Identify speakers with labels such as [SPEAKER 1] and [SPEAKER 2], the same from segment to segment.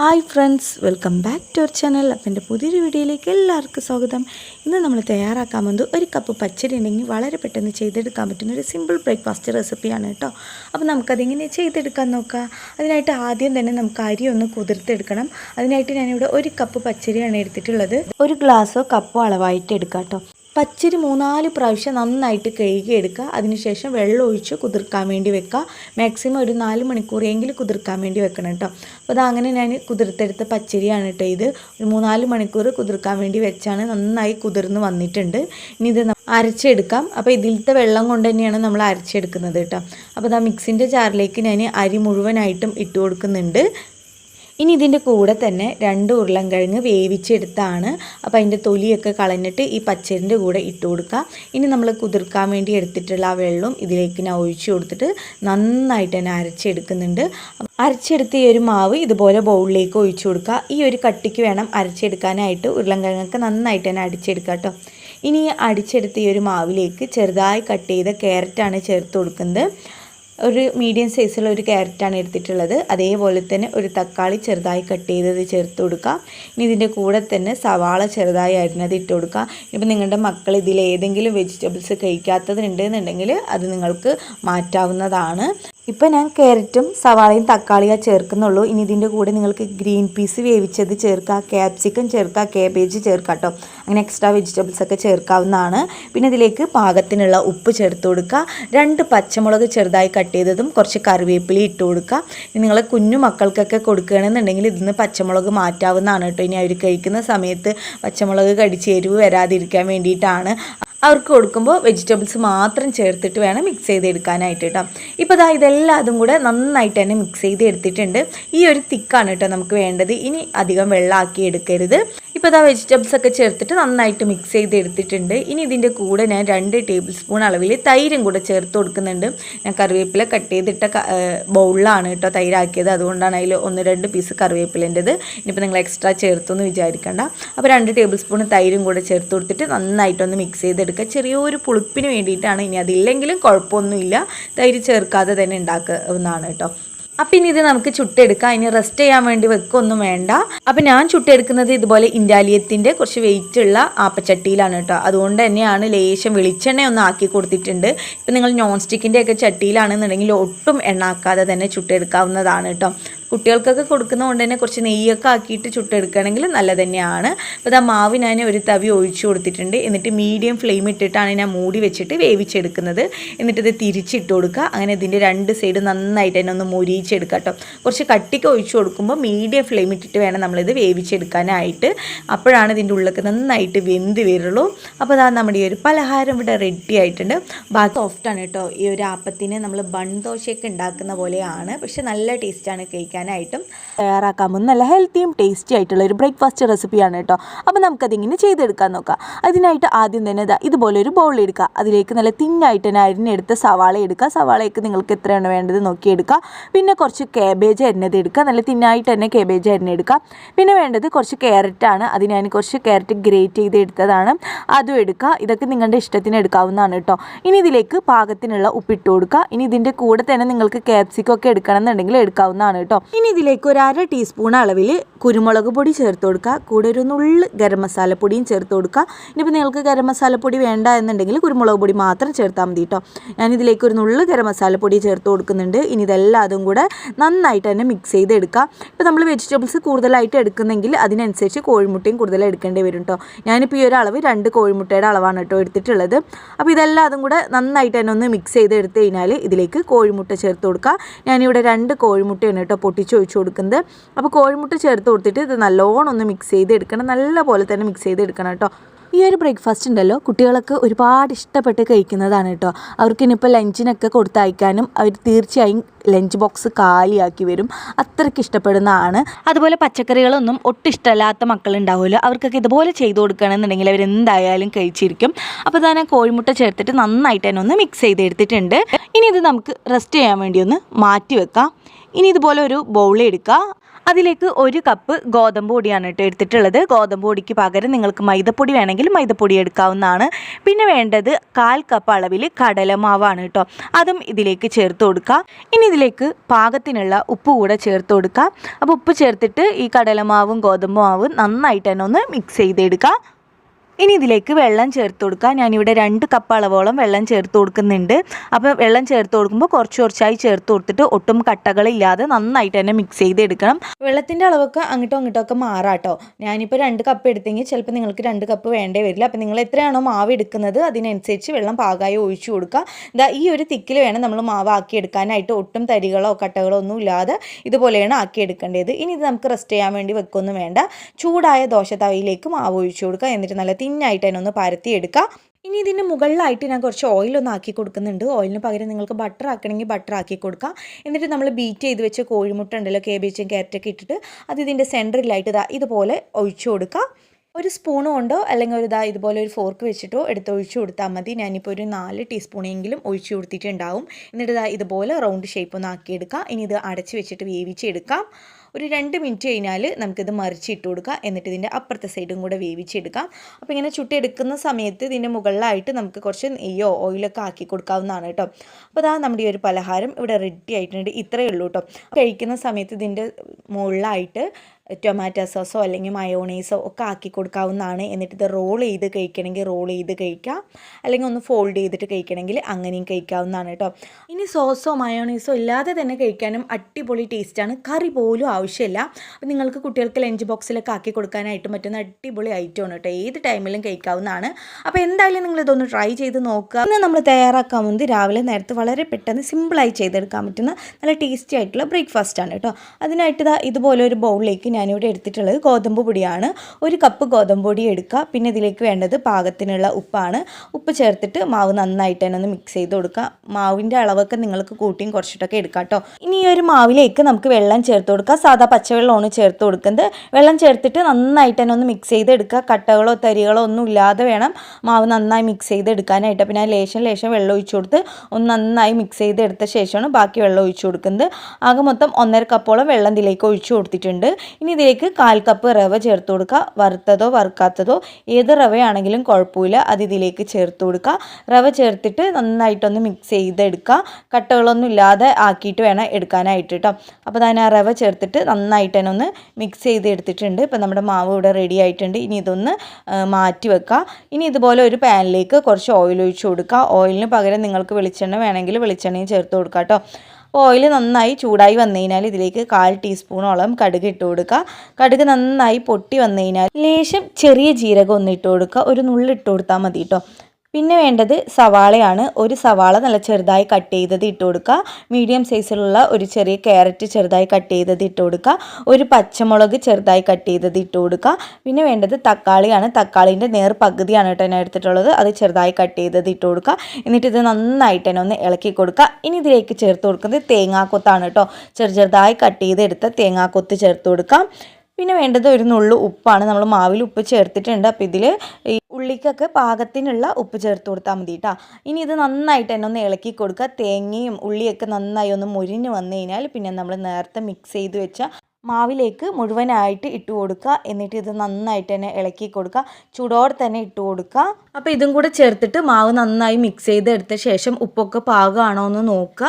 [SPEAKER 1] hi friends welcome back to our channel അപ്പം എൻ്റെ പുതിയൊരു വീഡിയോയിലേക്ക് എല്ലാവർക്കും സ്വാഗതം ഇന്ന് നമ്മൾ തയ്യാറാക്കാൻ വന്നത് ഒരു കപ്പ് പച്ചരി ഉണ്ടെങ്കിൽ വളരെ പെട്ടെന്ന് ചെയ്തെടുക്കാൻ പറ്റുന്ന ഒരു സിമ്പിൾ ബ്രേക്ക്ഫാസ്റ്റ് റെസിപ്പിയാണ് കേട്ടോ അപ്പോൾ നമുക്കതിങ്ങനെ ചെയ്തെടുക്കാൻ നോക്കാം അതിനായിട്ട് ആദ്യം തന്നെ നമുക്ക് അരി ഒന്ന് കുതിർത്തെടുക്കണം അതിനായിട്ട് ഞാനിവിടെ ഒരു കപ്പ് പച്ചരിയാണ് എടുത്തിട്ടുള്ളത് ഒരു ഗ്ലാസ്സോ കപ്പോ അളവായിട്ട് എടുക്കാം കേട്ടോ പച്ചരി മൂന്നാല് പ്രാവശ്യം നന്നായിട്ട് കഴുകി എടുക്കുക അതിനുശേഷം വെള്ളം ഒഴിച്ച് കുതിർക്കാൻ വേണ്ടി വെക്കുക മാക്സിമം ഒരു നാല് മണിക്കൂറെങ്കിലും കുതിർക്കാൻ വേണ്ടി വെക്കണം കേട്ടോ അപ്പോൾ അതങ്ങനെ ഞാൻ കുതിർത്തെടുത്ത പച്ചരിയാണ് കേട്ടോ ഇത് ഒരു മൂന്നാല് മണിക്കൂർ കുതിർക്കാൻ വേണ്ടി വെച്ചാണ് നന്നായി കുതിർന്ന് വന്നിട്ടുണ്ട് ഇനി ഇത് അരച്ചെടുക്കാം അപ്പോൾ ഇതിലത്തെ വെള്ളം കൊണ്ട് തന്നെയാണ് നമ്മൾ അരച്ചെടുക്കുന്നത് കേട്ടോ അപ്പോൾ ആ മിക്സിൻ്റെ ജാറിലേക്ക് ഞാൻ അരി മുഴുവനായിട്ടും ഇട്ട് കൊടുക്കുന്നുണ്ട് ഇനി ഇതിൻ്റെ കൂടെ തന്നെ രണ്ട് ഉരുളൻകിഴങ്ങ് വേവിച്ചെടുത്താണ് അപ്പോൾ അതിൻ്റെ തൊലിയൊക്കെ കളഞ്ഞിട്ട് ഈ പച്ചരിൻ്റെ കൂടെ ഇട്ട് കൊടുക്കുക ഇനി നമ്മൾ കുതിർക്കാൻ വേണ്ടി എടുത്തിട്ടുള്ള ആ വെള്ളം ഇതിലേക്ക് ഞാൻ ഒഴിച്ചു കൊടുത്തിട്ട് നന്നായിട്ട് തന്നെ അരച്ചെടുക്കുന്നുണ്ട് അരച്ചെടുത്ത ഈ ഒരു മാവ് ഇതുപോലെ ബൗളിലേക്ക് ഒഴിച്ചു കൊടുക്കുക ഈ ഒരു കട്ടിക്ക് വേണം അരച്ചെടുക്കാനായിട്ട് ഉരുളൻകിഴങ്ങൊക്കെ നന്നായിട്ട് തന്നെ അടിച്ചെടുക്കുക കേട്ടോ ഇനി അടിച്ചെടുത്ത ഈ ഒരു മാവിലേക്ക് ചെറുതായി കട്ട് ചെയ്ത കാരറ്റാണ് ചേർത്ത് കൊടുക്കുന്നത് ഒരു മീഡിയം സൈസുള്ള ഒരു ക്യാരറ്റാണ് എടുത്തിട്ടുള്ളത് അതേപോലെ തന്നെ ഒരു തക്കാളി ചെറുതായി കട്ട് ചെയ്തത് ചേർത്ത് കൊടുക്കാം ഇനി ഇതിൻ്റെ കൂടെ തന്നെ സവാള ചെറുതായി അരിഞ്ഞത് ഇട്ട് കൊടുക്കാം ഇപ്പം നിങ്ങളുടെ മക്കൾ ഇതിൽ ഏതെങ്കിലും വെജിറ്റബിൾസ് കഴിക്കാത്തതുണ്ടെന്നുണ്ടെങ്കിൽ അത് നിങ്ങൾക്ക് മാറ്റാവുന്നതാണ് ഇപ്പോൾ ഞാൻ ക്യാരറ്റും സവാളയും തക്കാളിയാണ് ചേർക്കുന്നുള്ളൂ ഇനി ഇതിൻ്റെ കൂടെ നിങ്ങൾക്ക് ഗ്രീൻ പീസ് വേവിച്ചത് ചേർക്കാം ക്യാപ്സിക്കം ചേർക്കാം കേബേജ് ചേർക്കാം കേട്ടോ അങ്ങനെ എക്സ്ട്രാ വെജിറ്റബിൾസ് ഒക്കെ ചേർക്കാവുന്നതാണ് പിന്നെ ഇതിലേക്ക് പാകത്തിനുള്ള ഉപ്പ് ചേർത്ത് കൊടുക്കുക രണ്ട് പച്ചമുളക് ചെറുതായി കട്ട് ചെയ്തതും കുറച്ച് കറിവേപ്പിലി ഇട്ട് കൊടുക്കുക നിങ്ങൾ കുഞ്ഞു മക്കൾക്കൊക്കെ കൊടുക്കുകയാണെന്നുണ്ടെങ്കിൽ ഇതിൽ നിന്ന് പച്ചമുളക് മാറ്റാവുന്നതാണ് കേട്ടോ ഇനി അവർ കഴിക്കുന്ന സമയത്ത് പച്ചമുളക് കടിച്ചേരുവ് വരാതിരിക്കാൻ വേണ്ടിയിട്ടാണ് അവർക്ക് കൊടുക്കുമ്പോൾ വെജിറ്റബിൾസ് മാത്രം ചേർത്തിട്ട് വേണം മിക്സ് ചെയ്തെടുക്കാനായിട്ട് കേട്ടോ ഇപ്പോൾ ഇതാ അതും കൂടെ നന്നായിട്ട് തന്നെ മിക്സ് ചെയ്ത് എടുത്തിട്ടുണ്ട് ഈ ഒരു തിക്കാണ് കേട്ടോ നമുക്ക് വേണ്ടത് ഇനി അധികം വെള്ളമാക്കി എടുക്കരുത് ഇപ്പോൾ ഇതാ വെജിറ്റബിൾസ് ഒക്കെ ചേർത്തിട്ട് നന്നായിട്ട് മിക്സ് ചെയ്തെടുത്തിട്ടുണ്ട് ഇനി ഇതിൻ്റെ കൂടെ ഞാൻ രണ്ട് ടേബിൾ സ്പൂൺ അളവിൽ തൈരും കൂടെ ചേർത്ത് കൊടുക്കുന്നുണ്ട് ഞാൻ കറിവേപ്പില കട്ട് ചെയ്തിട്ട ബൗളിലാണ് കേട്ടോ തൈരാക്കിയത് അതുകൊണ്ടാണ് അതിൽ ഒന്ന് രണ്ട് പീസ് കറിവേപ്പിലേൻ്റെത് ഇനിയിപ്പോൾ നിങ്ങൾ എക്സ്ട്രാ ചേർത്തൊന്നും വിചാരിക്കേണ്ട അപ്പോൾ രണ്ട് ടേബിൾ സ്പൂൺ തൈരും കൂടെ ചേർത്ത് കൊടുത്തിട്ട് നന്നായിട്ടൊന്ന് മിക്സ് ചെയ്തെടുക്കുക ചെറിയൊരു പുളിപ്പിന് വേണ്ടിയിട്ടാണ് ഇനി അതില്ലെങ്കിലും കുഴപ്പമൊന്നുമില്ല തൈര് ചേർക്കാതെ തന്നെ ഉണ്ടാക്കുന്നതാണ് കേട്ടോ അപ്പൊ ഇനി ഇത് നമുക്ക് ചുട്ടെടുക്കാം ഇനി റെസ്റ്റ് ചെയ്യാൻ വേണ്ടി വെക്കൊന്നും വേണ്ട അപ്പൊ ഞാൻ ചുട്ടെടുക്കുന്നത് ഇതുപോലെ ഇൻഡാലിയത്തിൻ്റെ കുറച്ച് വെയിറ്റ് ഉള്ള ആപ്പച്ചട്ടിയിലാണ് കേട്ടോ അതുകൊണ്ട് തന്നെയാണ് ലേശം വെളിച്ചെണ്ണ ഒന്ന് ആക്കി കൊടുത്തിട്ടുണ്ട് ഇപ്പൊ നിങ്ങൾ നോൺ സ്റ്റിക്കിന്റെ ഒക്കെ ചട്ടിയിലാണെന്നുണ്ടെങ്കിൽ ഒട്ടും എണ്ണാക്കാതെ തന്നെ ചുട്ടെടുക്കാവുന്നതാണ് കേട്ടോ കുട്ടികൾക്കൊക്കെ കൊണ്ട് തന്നെ കുറച്ച് നെയ്യൊക്കെ ആക്കിയിട്ട് ചുട്ടെടുക്കുകയാണെങ്കിൽ നല്ല തന്നെയാണ് അപ്പോൾ ആ മാവ് ഞാൻ ഒരു തവി ഒഴിച്ചു കൊടുത്തിട്ടുണ്ട് എന്നിട്ട് മീഡിയം ഫ്ലെയിം ഇട്ടിട്ടാണ് ഞാൻ മൂടി വെച്ചിട്ട് വേവിച്ചെടുക്കുന്നത് എന്നിട്ട് ഇത് തിരിച്ചിട്ട് കൊടുക്കുക അങ്ങനെ ഇതിൻ്റെ രണ്ട് സൈഡ് നന്നായിട്ട് തന്നെ ഒന്ന് മൊരിയിച്ചെടുക്കുക കേട്ടോ കുറച്ച് കട്ടിക്ക് ഒഴിച്ചു കൊടുക്കുമ്പോൾ മീഡിയം ഫ്ലെയിം ഇട്ടിട്ട് വേണം നമ്മളിത് വേവിച്ചെടുക്കാനായിട്ട് അപ്പോഴാണ് ഇതിൻ്റെ ഉള്ളിലൊക്കെ നന്നായിട്ട് വെന്ത് വരുള്ളൂ അപ്പോൾ അതാ നമ്മുടെ ഈ ഒരു പലഹാരം ഇവിടെ റെഡി ആയിട്ടുണ്ട് ബാക്കി സോഫ്റ്റാണ് കേട്ടോ ഈ ഒരു ആപ്പത്തിന് നമ്മൾ ബൺ ദോശയൊക്കെ ഉണ്ടാക്കുന്ന പോലെയാണ് പക്ഷെ നല്ല ടേസ്റ്റാണ് കഴിക്കാൻ കഴിക്കാനായിട്ടും തയ്യാറാക്കാൻ പോകുന്ന നല്ല ഹെൽത്തിയും ടേസ്റ്റി ആയിട്ടുള്ള ഒരു ബ്രേക്ക്ഫാസ്റ്റ് റെസിപ്പിയാണ് കേട്ടോ അപ്പോൾ നമുക്കതിങ്ങനെ ചെയ്തെടുക്കാൻ നോക്കാം അതിനായിട്ട് ആദ്യം തന്നെ ഇതാ ഇതുപോലെ ഒരു ബൗൾ എടുക്കുക അതിലേക്ക് നല്ല തിങ്ങായിട്ട് തന്നെ അരിഞ്ഞെടുത്ത് സവാള എടുക്കുക സവാളയൊക്കെ നിങ്ങൾക്ക് എത്രയാണ് വേണ്ടത് നോക്കിയെടുക്കുക പിന്നെ കുറച്ച് കേബേജ് അരിഞ്ഞത് എടുക്കുക നല്ല തിന്നായിട്ട് തന്നെ കേബേജ് അരിഞ്ഞെടുക്കുക പിന്നെ വേണ്ടത് കുറച്ച് ക്യാരറ്റാണ് അത് ഞാൻ കുറച്ച് ക്യാരറ്റ് ഗ്രേറ്റ് ചെയ്തെടുത്തതാണ് അതും എടുക്കുക ഇതൊക്കെ നിങ്ങളുടെ ഇഷ്ടത്തിന് എടുക്കാവുന്നതാണ് കേട്ടോ ഇനി ഇതിലേക്ക് പാകത്തിനുള്ള ഉപ്പിട്ട് കൊടുക്കുക ഇനി ഇതിൻ്റെ കൂടെ തന്നെ നിങ്ങൾക്ക് ക്യാപ്സിക്കൊക്കെ ഒക്കെ എടുക്കണം എന്നുണ്ടെങ്കിൽ എടുക്കാവുന്നതാണ് കേട്ടോ ഇനി ഇതിലേക്ക് ഒരു അര ടീസ്പൂൺ അളവിൽ കുരുമുളക് പൊടി ചേർത്ത് കൊടുക്കുക കൂടെ ഒരു നുള്ള് ഗരം മസാലപ്പൊടിയും ചേർത്ത് കൊടുക്കുക ഇനിയിപ്പോൾ നിങ്ങൾക്ക് ഗരം മസാലപ്പൊടി വേണ്ട എന്നുണ്ടെങ്കിൽ കുരുമുളക് പൊടി മാത്രം ചേർത്താൽ മതി കേട്ടോ ഞാനിതിലേക്ക് ഒരു നുള്ള് ഗരം മസാലപ്പൊടി ചേർത്ത് കൊടുക്കുന്നുണ്ട് ഇനി ഇതെല്ലാതും കൂടെ നന്നായിട്ട് തന്നെ മിക്സ് ചെയ്ത് എടുക്കുക ഇപ്പോൾ നമ്മൾ വെജിറ്റബിൾസ് കൂടുതലായിട്ട് എടുക്കുന്നെങ്കിൽ അതിനനുസരിച്ച് കോഴിമുട്ടയും കൂടുതൽ എടുക്കേണ്ടി വരും കേട്ടോ ഞാനിപ്പോൾ ഈ ഒരു അളവ് രണ്ട് കോഴിമുട്ടയുടെ അളവാണ് കേട്ടോ എടുത്തിട്ടുള്ളത് അപ്പോൾ ഇതെല്ലാതും കൂടെ നന്നായിട്ട് തന്നെ ഒന്ന് മിക്സ് ചെയ്ത് കഴിഞ്ഞാൽ ഇതിലേക്ക് കോഴിമുട്ട ചേർത്ത് കൊടുക്കുക ഞാനിവിടെ രണ്ട് കോഴിമുട്ടയാണ് കേട്ടോ പൊട്ടിച്ച് ഒഴിച്ചു കൊടുക്കുന്നത് അപ്പോൾ കോഴിമുട്ട ചേർത്ത് കൊടുത്തിട്ട് ഇത് നല്ലോണം ഒന്ന് മിക്സ് ചെയ്ത് എടുക്കണം നല്ല പോലെ തന്നെ മിക്സ് ചെയ്ത് എടുക്കണം കേട്ടോ ഈ ഒരു ബ്രേക്ക്ഫാസ്റ്റ് ഉണ്ടല്ലോ കുട്ടികളൊക്കെ ഒരുപാട് ഇഷ്ടപ്പെട്ട് കഴിക്കുന്നതാണ് കേട്ടോ അവർക്ക് ഇനിയിപ്പോൾ ലഞ്ചിനൊക്കെ കൊടുത്തയക്കാനും അവർ തീർച്ചയായും ലഞ്ച് ബോക്സ് കാലിയാക്കി വരും അത്രയ്ക്ക് ഇഷ്ടപ്പെടുന്നതാണ് അതുപോലെ പച്ചക്കറികളൊന്നും ഒട്ടും ഇഷ്ടമല്ലാത്ത മക്കളുണ്ടാവുമല്ലോ അവർക്കൊക്കെ ഇതുപോലെ ചെയ്തു കൊടുക്കണമെന്നുണ്ടെങ്കിൽ അവർ എന്തായാലും കഴിച്ചിരിക്കും അപ്പോൾ തന്നെ കോഴിമുട്ട ചേർത്തിട്ട് നന്നായിട്ട് തന്നെ ഒന്ന് മിക്സ് ചെയ്ത് എടുത്തിട്ടുണ്ട് ഇനി ഇത് നമുക്ക് റെസ്റ്റ് ചെയ്യാൻ വേണ്ടി ഒന്ന് മാറ്റി വെക്കാം ഇനി ഇതുപോലെ ഒരു ബൗൾ എടുക്കുക അതിലേക്ക് ഒരു കപ്പ് ഗോതമ്പ് പൊടിയാണ് കേട്ടോ എടുത്തിട്ടുള്ളത് ഗോതമ്പ് പൊടിക്ക് പകരം നിങ്ങൾക്ക് മൈദപ്പൊടി വേണമെങ്കിൽ മൈദപ്പൊടി എടുക്കാവുന്നതാണ് പിന്നെ വേണ്ടത് കാൽ കപ്പ് അളവിൽ കടലമാവാണ് കേട്ടോ അതും ഇതിലേക്ക് ചേർത്ത് കൊടുക്കുക ഇനി ഇതിലേക്ക് പാകത്തിനുള്ള ഉപ്പ് കൂടെ ചേർത്ത് കൊടുക്കുക അപ്പോൾ ഉപ്പ് ചേർത്തിട്ട് ഈ കടലമാവും ഗോതമ്പ് മാവും നന്നായിട്ട് തന്നെ ഒന്ന് മിക്സ് ചെയ്തെടുക്കുക ഇനി ഇതിലേക്ക് വെള്ളം ചേർത്ത് കൊടുക്കുക ഞാനിവിടെ രണ്ട് കപ്പ് അളവോളം വെള്ളം ചേർത്ത് കൊടുക്കുന്നുണ്ട് അപ്പോൾ വെള്ളം ചേർത്ത് കൊടുക്കുമ്പോൾ കുറച്ച് കുറച്ചായി ചേർത്ത് കൊടുത്തിട്ട് ഒട്ടും കട്ടകളില്ലാതെ നന്നായിട്ട് തന്നെ മിക്സ് ചെയ്തെടുക്കണം വെള്ളത്തിൻ്റെ അളവൊക്കെ അങ്ങോട്ടും അങ്ങോട്ടോ ഒക്കെ മാറാട്ടോ ഞാനിപ്പോൾ രണ്ട് കപ്പ് എടുത്തെങ്കിൽ ചിലപ്പോൾ നിങ്ങൾക്ക് രണ്ട് കപ്പ് വേണ്ടേ വരില്ല അപ്പോൾ നിങ്ങൾ എത്രയാണോ മാവ് എടുക്കുന്നത് അതിനനുസരിച്ച് വെള്ളം പാകമായി ഒഴിച്ചു കൊടുക്കുക എന്താ ഈ ഒരു തിക്കിൽ വേണം നമ്മൾ മാവ് എടുക്കാനായിട്ട് ഒട്ടും തരികളോ കട്ടകളോ ഒന്നും ഇല്ലാതെ ഇതുപോലെയാണ് എടുക്കേണ്ടത് ഇനി ഇത് നമുക്ക് റെസ്റ്റ് ചെയ്യാൻ വേണ്ടി വെക്കൊന്നും വേണ്ട ചൂടായ ദോശ തവയിലേക്ക് മാവ് ഒഴിച്ചു കൊടുക്കുക എന്നിട്ട് നല്ല തീ തിന്നായിട്ട് അതിനൊന്ന് പരത്തി പരത്തിയെടുക്കുക ഇനി ഇതിൻ്റെ മുകളിലായിട്ട് ഞാൻ കുറച്ച് ഓയിലൊന്നും ആക്കി കൊടുക്കുന്നുണ്ട് ഓയിലിന് പകരം നിങ്ങൾക്ക് ബട്ടർ ആക്കണമെങ്കിൽ ബട്ടർ ആക്കി കൊടുക്കാം എന്നിട്ട് നമ്മൾ ബീറ്റ് ചെയ്ത് വെച്ച് കോഴിമുട്ട ഉണ്ടല്ലോ കേബേജും ക്യാരറ്റൊക്കെ ഇട്ടിട്ട് അത് ഇതിൻ്റെ സെൻറ്ററിലായിട്ട് ഇതാ ഇതുപോലെ ഒഴിച്ചു കൊടുക്കാം ഒരു സ്പൂൺ കൊണ്ടോ അല്ലെങ്കിൽ ഒരു ഇതാ ഇതുപോലെ ഒരു ഫോർക്ക് വെച്ചിട്ടോ എടുത്ത് ഒഴിച്ചു കൊടുത്താൽ മതി ഞാനിപ്പോൾ ഒരു നാല് ടീസ്പൂണെങ്കിലും ഒഴിച്ചു കൊടുത്തിട്ടുണ്ടാവും എന്നിട്ട് ഇതാ ഇതുപോലെ റൗണ്ട് ഷേപ്പ് ഒന്ന് ആക്കിയെടുക്കാം ഇനി ഇത് അടച്ച് വെച്ചിട്ട് വേവിച്ചെടുക്കാം ഒരു രണ്ട് മിനിറ്റ് കഴിഞ്ഞാൽ നമുക്കിത് മറിച്ചിട്ട് കൊടുക്കുക എന്നിട്ട് ഇതിൻ്റെ അപ്പുറത്തെ സൈഡും കൂടെ വേവിച്ചെടുക്കാം അപ്പോൾ ഇങ്ങനെ ചുട്ടെടുക്കുന്ന സമയത്ത് ഇതിൻ്റെ മുകളിലായിട്ട് നമുക്ക് കുറച്ച് നെയ്യോ ഓയിലൊക്കെ ആക്കി കൊടുക്കാവുന്നതാണ് കേട്ടോ അപ്പോൾ അതാ നമ്മുടെ ഈ ഒരു പലഹാരം ഇവിടെ റെഡി ആയിട്ടുണ്ട് ഇത്രയേ ഉള്ളൂ കേട്ടോ കഴിക്കുന്ന സമയത്ത് ഇതിൻ്റെ മുകളിലായിട്ട് ടൊമാറ്റോ സോസോ അല്ലെങ്കിൽ മയോണൈസോ ഒക്കെ ആക്കി കൊടുക്കാവുന്നതാണ് എന്നിട്ട് ഇത് റോൾ ചെയ്ത് കഴിക്കണമെങ്കിൽ റോൾ ചെയ്ത് കഴിക്കാം അല്ലെങ്കിൽ ഒന്ന് ഫോൾഡ് ചെയ്തിട്ട് കഴിക്കണമെങ്കിൽ അങ്ങനെയും കഴിക്കാവുന്നതാണ് കേട്ടോ ഇനി സോസോ മയോണൈസോ ഇല്ലാതെ തന്നെ കഴിക്കാനും അടിപൊളി ടേസ്റ്റാണ് കറി പോലും ആവശ്യമില്ല അപ്പോൾ നിങ്ങൾക്ക് കുട്ടികൾക്ക് ലഞ്ച് ബോക്സിലൊക്കെ ആക്കി കൊടുക്കാനായിട്ട് പറ്റുന്ന അടിപൊളി ഐറ്റമാണ് കേട്ടോ ഏത് ടൈമിലും കഴിക്കാവുന്നതാണ് അപ്പോൾ എന്തായാലും നിങ്ങളിതൊന്ന് ട്രൈ ചെയ്ത് നോക്കുക ഇന്ന് നമ്മൾ തയ്യാറാക്കാൻ മുന്ത് രാവിലെ നേരത്തെ വളരെ പെട്ടെന്ന് സിമ്പിളായി ചെയ്തെടുക്കാൻ പറ്റുന്ന നല്ല ടേസ്റ്റി ആയിട്ടുള്ള ബ്രേക്ക്ഫാസ്റ്റ് ആണ് കേട്ടോ അതിനായിട്ട് ഇതുപോലെ ഒരു ബൗളിലേക്ക് ഞാനിവിടെ എടുത്തിട്ടുള്ളത് ഗോതമ്പ് പൊടിയാണ് ഒരു കപ്പ് ഗോതമ്പ് പൊടി എടുക്കുക പിന്നെ ഇതിലേക്ക് വേണ്ടത് പാകത്തിനുള്ള ഉപ്പാണ് ഉപ്പ് ചേർത്തിട്ട് മാവ് നന്നായിട്ട് തന്നെ ഒന്ന് മിക്സ് ചെയ്ത് കൊടുക്കുക മാവിൻ്റെ അളവൊക്കെ നിങ്ങൾക്ക് കൂട്ടിയും കുറച്ചിട്ടൊക്കെ എടുക്കാം കേട്ടോ ഇനി ഈ ഒരു മാവിലേക്ക് നമുക്ക് വെള്ളം ചേർത്ത് കൊടുക്കുക സാധാ പച്ചവെള്ളമാണ് ചേർത്ത് കൊടുക്കുന്നത് വെള്ളം ചേർത്തിട്ട് നന്നായിട്ട് തന്നെ ഒന്ന് മിക്സ് ചെയ്ത് എടുക്കുക കട്ടകളോ തരികളോ ഒന്നും ഇല്ലാതെ വേണം മാവ് നന്നായി മിക്സ് ചെയ്ത് എടുക്കാനായിട്ട് പിന്നെ ലേശം ലേശം വെള്ളം ഒഴിച്ചു കൊടുത്ത് ഒന്ന് നന്നായി മിക്സ് ചെയ്ത് എടുത്ത ശേഷമാണ് ബാക്കി വെള്ളം ഒഴിച്ചു കൊടുക്കുന്നത് ആകെ മൊത്തം ഒന്നര കപ്പോളം വെള്ളം ഇതിലേക്ക് ഒഴിച്ചു കൊടുത്തിട്ടുണ്ട് ഇനി ഇതിലേക്ക് കാൽ കപ്പ് റവ ചേർത്ത് കൊടുക്കുക വറുത്തതോ വറുക്കാത്തതോ ഏത് റവയാണെങ്കിലും കുഴപ്പമില്ല അത് ഇതിലേക്ക് ചേർത്ത് കൊടുക്കുക റവ ചേർത്തിട്ട് നന്നായിട്ടൊന്ന് മിക്സ് ചെയ്തെടുക്കുക കട്ടകളൊന്നും ഇല്ലാതെ ആക്കിയിട്ട് വേണം എടുക്കാനായിട്ട് കേട്ടോ അപ്പോൾ ഞാൻ ആ റവ ചേർത്തിട്ട് നന്നായിട്ട് തന്നെ ഒന്ന് മിക്സ് ചെയ്ത് എടുത്തിട്ടുണ്ട് ഇപ്പം നമ്മുടെ മാവ് ഇവിടെ റെഡി ആയിട്ടുണ്ട് ഇനി ഇതൊന്ന് മാറ്റി വെക്കുക ഇനി ഇതുപോലെ ഒരു പാനിലേക്ക് കുറച്ച് ഓയിൽ ഒഴിച്ചു കൊടുക്കുക ഓയിലിന് പകരം നിങ്ങൾക്ക് വെളിച്ചെണ്ണ വേണമെങ്കിൽ വെളിച്ചെണ്ണയും ചേർത്ത് കൊടുക്കുക കേട്ടോ ഓയിൽ നന്നായി ചൂടായി വന്നു കഴിഞ്ഞാൽ ഇതിലേക്ക് കാൽ ടീസ്പൂണോളം കടുക് ഇട്ട് കൊടുക്കുക കടുക് നന്നായി പൊട്ടി വന്നു കഴിഞ്ഞാൽ ലേശം ചെറിയ ജീരകം ഒന്ന് ഇട്ട് കൊടുക്കുക ഒരു നുള്ളിട്ട് കൊടുത്താൽ മതി കേട്ടോ പിന്നെ വേണ്ടത് സവാളയാണ് ഒരു സവാള നല്ല ചെറുതായി കട്ട് ചെയ്തത് ഇട്ട് കൊടുക്കുക മീഡിയം സൈസിലുള്ള ഒരു ചെറിയ ക്യാരറ്റ് ചെറുതായി കട്ട് ചെയ്തത് ഇട്ട് കൊടുക്കുക ഒരു പച്ചമുളക് ചെറുതായി കട്ട് ചെയ്തത് ഇട്ട് കൊടുക്കുക പിന്നെ വേണ്ടത് തക്കാളിയാണ് തക്കാളിൻ്റെ നേർ പകുതിയാണ് കേട്ടോ ഞാൻ എടുത്തിട്ടുള്ളത് അത് ചെറുതായി കട്ട് ചെയ്തത് ഇട്ട് കൊടുക്കുക എന്നിട്ട് ഇത് നന്നായിട്ട് തന്നെ ഒന്ന് ഇളക്കി കൊടുക്കുക ഇനി ഇതിലേക്ക് ചേർത്ത് കൊടുക്കുന്നത് തേങ്ങാക്കൊത്താണ് കേട്ടോ ചെറു ചെറുതായി കട്ട് ചെയ്തെടുത്ത തേങ്ങാക്കൊത്ത് ചേർത്ത് കൊടുക്കാം പിന്നെ വേണ്ടത് ഒരു നുള്ളു ഉപ്പാണ് നമ്മൾ മാവിൽ ഉപ്പ് ചേർത്തിട്ടുണ്ട് അപ്പോൾ ഇതിൽ ഈ ഉള്ളിക്കൊക്കെ പാകത്തിനുള്ള ഉപ്പ് ചേർത്ത് കൊടുത്താൽ മതി കേട്ടോ ഇനി ഇത് നന്നായിട്ട് തന്നെ ഒന്ന് ഇളക്കി കൊടുക്കുക തേങ്ങയും ഉള്ളിയൊക്കെ നന്നായി ഒന്ന് മുരിഞ്ഞ് വന്നു കഴിഞ്ഞാൽ പിന്നെ നമ്മൾ നേരത്തെ മിക്സ് ചെയ്ത് വെച്ച മാവിലേക്ക് മുഴുവനായിട്ട് ഇട്ട് കൊടുക്കുക എന്നിട്ട് ഇത് നന്നായിട്ട് തന്നെ ഇളക്കി കൊടുക്കുക ചൂടോടെ തന്നെ ഇട്ട് കൊടുക്കുക അപ്പോൾ ഇതും കൂടെ ചേർത്തിട്ട് മാവ് നന്നായി മിക്സ് ചെയ്തെടുത്ത ശേഷം ഉപ്പൊക്കെ പാകമാണോ എന്ന് നോക്കുക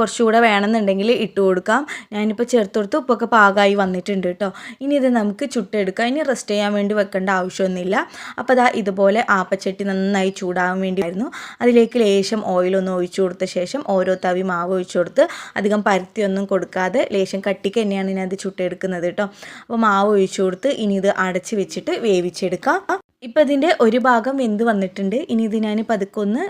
[SPEAKER 1] കുറച്ചുകൂടെ വേണമെന്നുണ്ടെങ്കിൽ ഇട്ട് കൊടുക്കാം ഞാനിപ്പോൾ ചേർത്ത് കൊടുത്ത് ഉപ്പൊക്കെ പാകമായി വന്നിട്ടുണ്ട് കേട്ടോ ഇനി ഇത് നമുക്ക് ചുട്ടെടുക്കാം ഇനി റെസ്റ്റ് ചെയ്യാൻ വേണ്ടി വെക്കേണ്ട ആവശ്യമൊന്നുമില്ല അപ്പോൾ അതാ ഇതുപോലെ ആപ്പച്ചട്ടി നന്നായി ചൂടാവാൻ വേണ്ടിയായിരുന്നു അതിലേക്ക് ലേശം ഓയിലൊന്നും ഒഴിച്ചു കൊടുത്ത ശേഷം ഓരോ തവി മാവ് ഒഴിച്ചു കൊടുത്ത് അധികം പരത്തിയൊന്നും കൊടുക്കാതെ ലേശം കട്ടിക്ക് തന്നെയാണ് ഇനി ഇത് ചുട്ടെടുക്കുന്നത് കേട്ടോ അപ്പോൾ മാവ് ഒഴിച്ചു കൊടുത്ത് ഇനി ഇത് അടച്ച് വെച്ചിട്ട് വേവിച്ചെടുക്കാം ഇപ്പം ഇതിൻ്റെ ഒരു ഭാഗം വെന്ത് വന്നിട്ടുണ്ട് ഇനി ഇത് ഞാൻ പതുക്കെ ഒന്ന്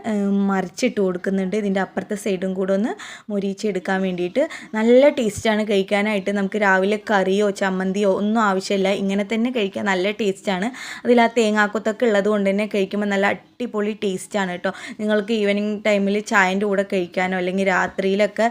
[SPEAKER 1] മറിച്ചിട്ട് കൊടുക്കുന്നുണ്ട് ഇതിൻ്റെ അപ്പുറത്തെ സൈഡും കൂടെ ഒന്ന് മുരിച്ചെടുക്കാൻ വേണ്ടിയിട്ട് നല്ല ടേസ്റ്റാണ് കഴിക്കാനായിട്ട് നമുക്ക് രാവിലെ കറിയോ ചമ്മന്തിയോ ഒന്നും ആവശ്യമില്ല ഇങ്ങനെ തന്നെ കഴിക്കാൻ നല്ല ടേസ്റ്റാണ് അതിൽ ആ തേങ്ങാക്കൊത്തൊക്കെ ഉള്ളത് കൊണ്ട് തന്നെ കഴിക്കുമ്പോൾ നല്ല അടിപൊളി ടേസ്റ്റാണ് കേട്ടോ നിങ്ങൾക്ക് ഈവനിങ് ടൈമിൽ ചായൻ്റെ കൂടെ കഴിക്കാനോ അല്ലെങ്കിൽ രാത്രിയിലൊക്കെ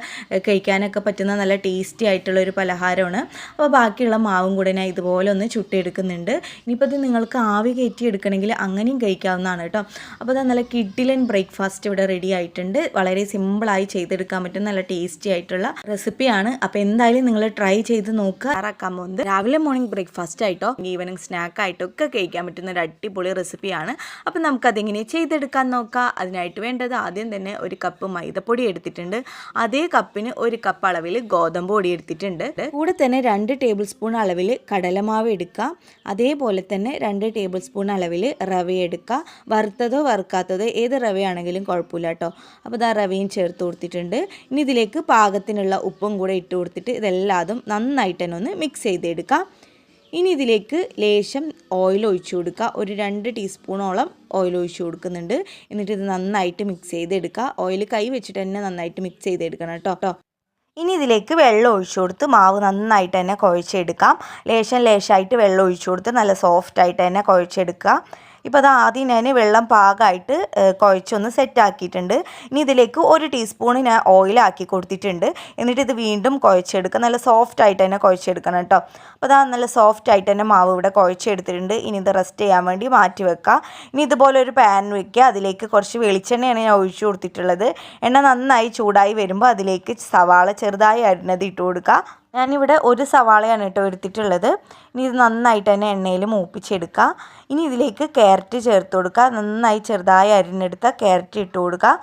[SPEAKER 1] കഴിക്കാനൊക്കെ പറ്റുന്ന നല്ല ടേസ്റ്റി ആയിട്ടുള്ള ഒരു പലഹാരമാണ് അപ്പോൾ ബാക്കിയുള്ള മാവും കൂടെ ഞാൻ ഇതുപോലെ ഒന്ന് ചുട്ടിയെടുക്കുന്നുണ്ട് ഇനിയിപ്പോൾ ഇത് നിങ്ങൾക്ക് ആവി കയറ്റി എടുക്കണമെങ്കിൽ അങ്ങനെയും കഴിക്കാവുന്നതാണ് കേട്ടോ അപ്പോൾ അത് നല്ല കിഡിലൻ ബ്രേക്ക്ഫാസ്റ്റ് ഇവിടെ റെഡി ആയിട്ടുണ്ട് വളരെ സിമ്പിളായി ചെയ്തെടുക്കാൻ പറ്റും നല്ല ടേസ്റ്റി ആയിട്ടുള്ള റെസിപ്പിയാണ് അപ്പോൾ എന്തായാലും നിങ്ങൾ ട്രൈ ചെയ്ത് നോക്കുക ആറാക്കാൻ പോകുന്നത് രാവിലെ മോർണിംഗ് ബ്രേക്ക്ഫാസ്റ്റ് ആയിട്ടോ ഈവനിങ് സ്നാക്ക് ആയിട്ടോ ഒക്കെ കഴിക്കാൻ പറ്റുന്ന ഒരു അടിപൊളി റെസിപ്പിയാണ് അപ്പോൾ നമുക്കതെങ്ങനെ ചെയ്തെടുക്കാൻ നോക്കാം അതിനായിട്ട് വേണ്ടത് ആദ്യം തന്നെ ഒരു കപ്പ് മൈദപ്പൊടി എടുത്തിട്ടുണ്ട് അതേ കപ്പിന് ഒരു കപ്പ് അളവിൽ ഗോതമ്പ് പൊടി എടുത്തിട്ടുണ്ട് കൂടെ തന്നെ രണ്ട് ടേബിൾ സ്പൂൺ അളവിൽ കടലമാവ് എടുക്കുക അതേപോലെ തന്നെ രണ്ട് ടേബിൾ സ്പൂൺ അളവിൽ റവ എടുക്കുക വറുത്തതോ വറുക്കാത്തതോ ഏത് റവയാണെങ്കിലും കുഴപ്പമില്ല കേട്ടോ അപ്പോൾ ഇതാ റവയും ചേർത്ത് കൊടുത്തിട്ടുണ്ട് ഇനി ഇതിലേക്ക് പാകത്തിനുള്ള ഉപ്പും കൂടെ ഇട്ട് കൊടുത്തിട്ട് ഇതെല്ലാതും നന്നായിട്ട് തന്നെ ഒന്ന് മിക്സ് ചെയ്തെടുക്കാം ഇനി ഇതിലേക്ക് ലേശം ഓയിൽ ഒഴിച്ചു കൊടുക്കുക ഒരു രണ്ട് ടീസ്പൂണോളം ഓയിൽ ഒഴിച്ചു കൊടുക്കുന്നുണ്ട് എന്നിട്ട് ഇത് നന്നായിട്ട് മിക്സ് ചെയ്തെടുക്കുക ഓയിൽ കൈ വെച്ചിട്ട് തന്നെ നന്നായിട്ട് മിക്സ് ചെയ്തെടുക്കണം കേട്ടോ കേട്ടോ ഇനി ഇതിലേക്ക് വെള്ളം ഒഴിച്ചു കൊടുത്ത് മാവ് നന്നായിട്ട് തന്നെ കുഴച്ചെടുക്കാം ലേശം ലേശമായിട്ട് വെള്ളം ഒഴിച്ചു കൊടുത്ത് നല്ല സോഫ്റ്റായിട്ട് തന്നെ കുഴച്ചെടുക്കുക ഇപ്പോൾ അത് ആദ്യം ഞാൻ വെള്ളം പാകമായിട്ട് കുഴച്ചൊന്ന് സെറ്റാക്കിയിട്ടുണ്ട് ഇനി ഇതിലേക്ക് ഒരു ടീസ്പൂൺ ഞാൻ ഓയിലാക്കി കൊടുത്തിട്ടുണ്ട് എന്നിട്ട് ഇത് വീണ്ടും കുഴച്ചെടുക്കുക നല്ല സോഫ്റ്റ് ആയിട്ട് തന്നെ കുഴച്ചെടുക്കണം കേട്ടോ അപ്പോൾ അതാ നല്ല സോഫ്റ്റ് ആയിട്ട് തന്നെ മാവ് ഇവിടെ കുഴച്ചെടുത്തിട്ടുണ്ട് ഇനി ഇത് റെസ്റ്റ് ചെയ്യാൻ വേണ്ടി മാറ്റി വെക്കുക ഇനി ഇതുപോലെ ഒരു പാൻ വെക്കുക അതിലേക്ക് കുറച്ച് വെളിച്ചെണ്ണയാണ് ഞാൻ ഒഴിച്ചു കൊടുത്തിട്ടുള്ളത് എണ്ണ നന്നായി ചൂടായി വരുമ്പോൾ അതിലേക്ക് സവാള ചെറുതായി അരിഞ്ഞത് ഇട്ട് കൊടുക്കുക ഞാനിവിടെ ഒരു സവാളയാണ് കേട്ടോ എടുത്തിട്ടുള്ളത് ഇനി ഇത് നന്നായിട്ട് തന്നെ എണ്ണയിൽ മൂപ്പിച്ചെടുക്കുക ഇനി ഇതിലേക്ക് ക്യാരറ്റ് ചേർത്ത് കൊടുക്കുക നന്നായി ചെറുതായി അരിഞ്ഞെടുത്ത ക്യാരറ്റ് ഇട്ട് കൊടുക്കുക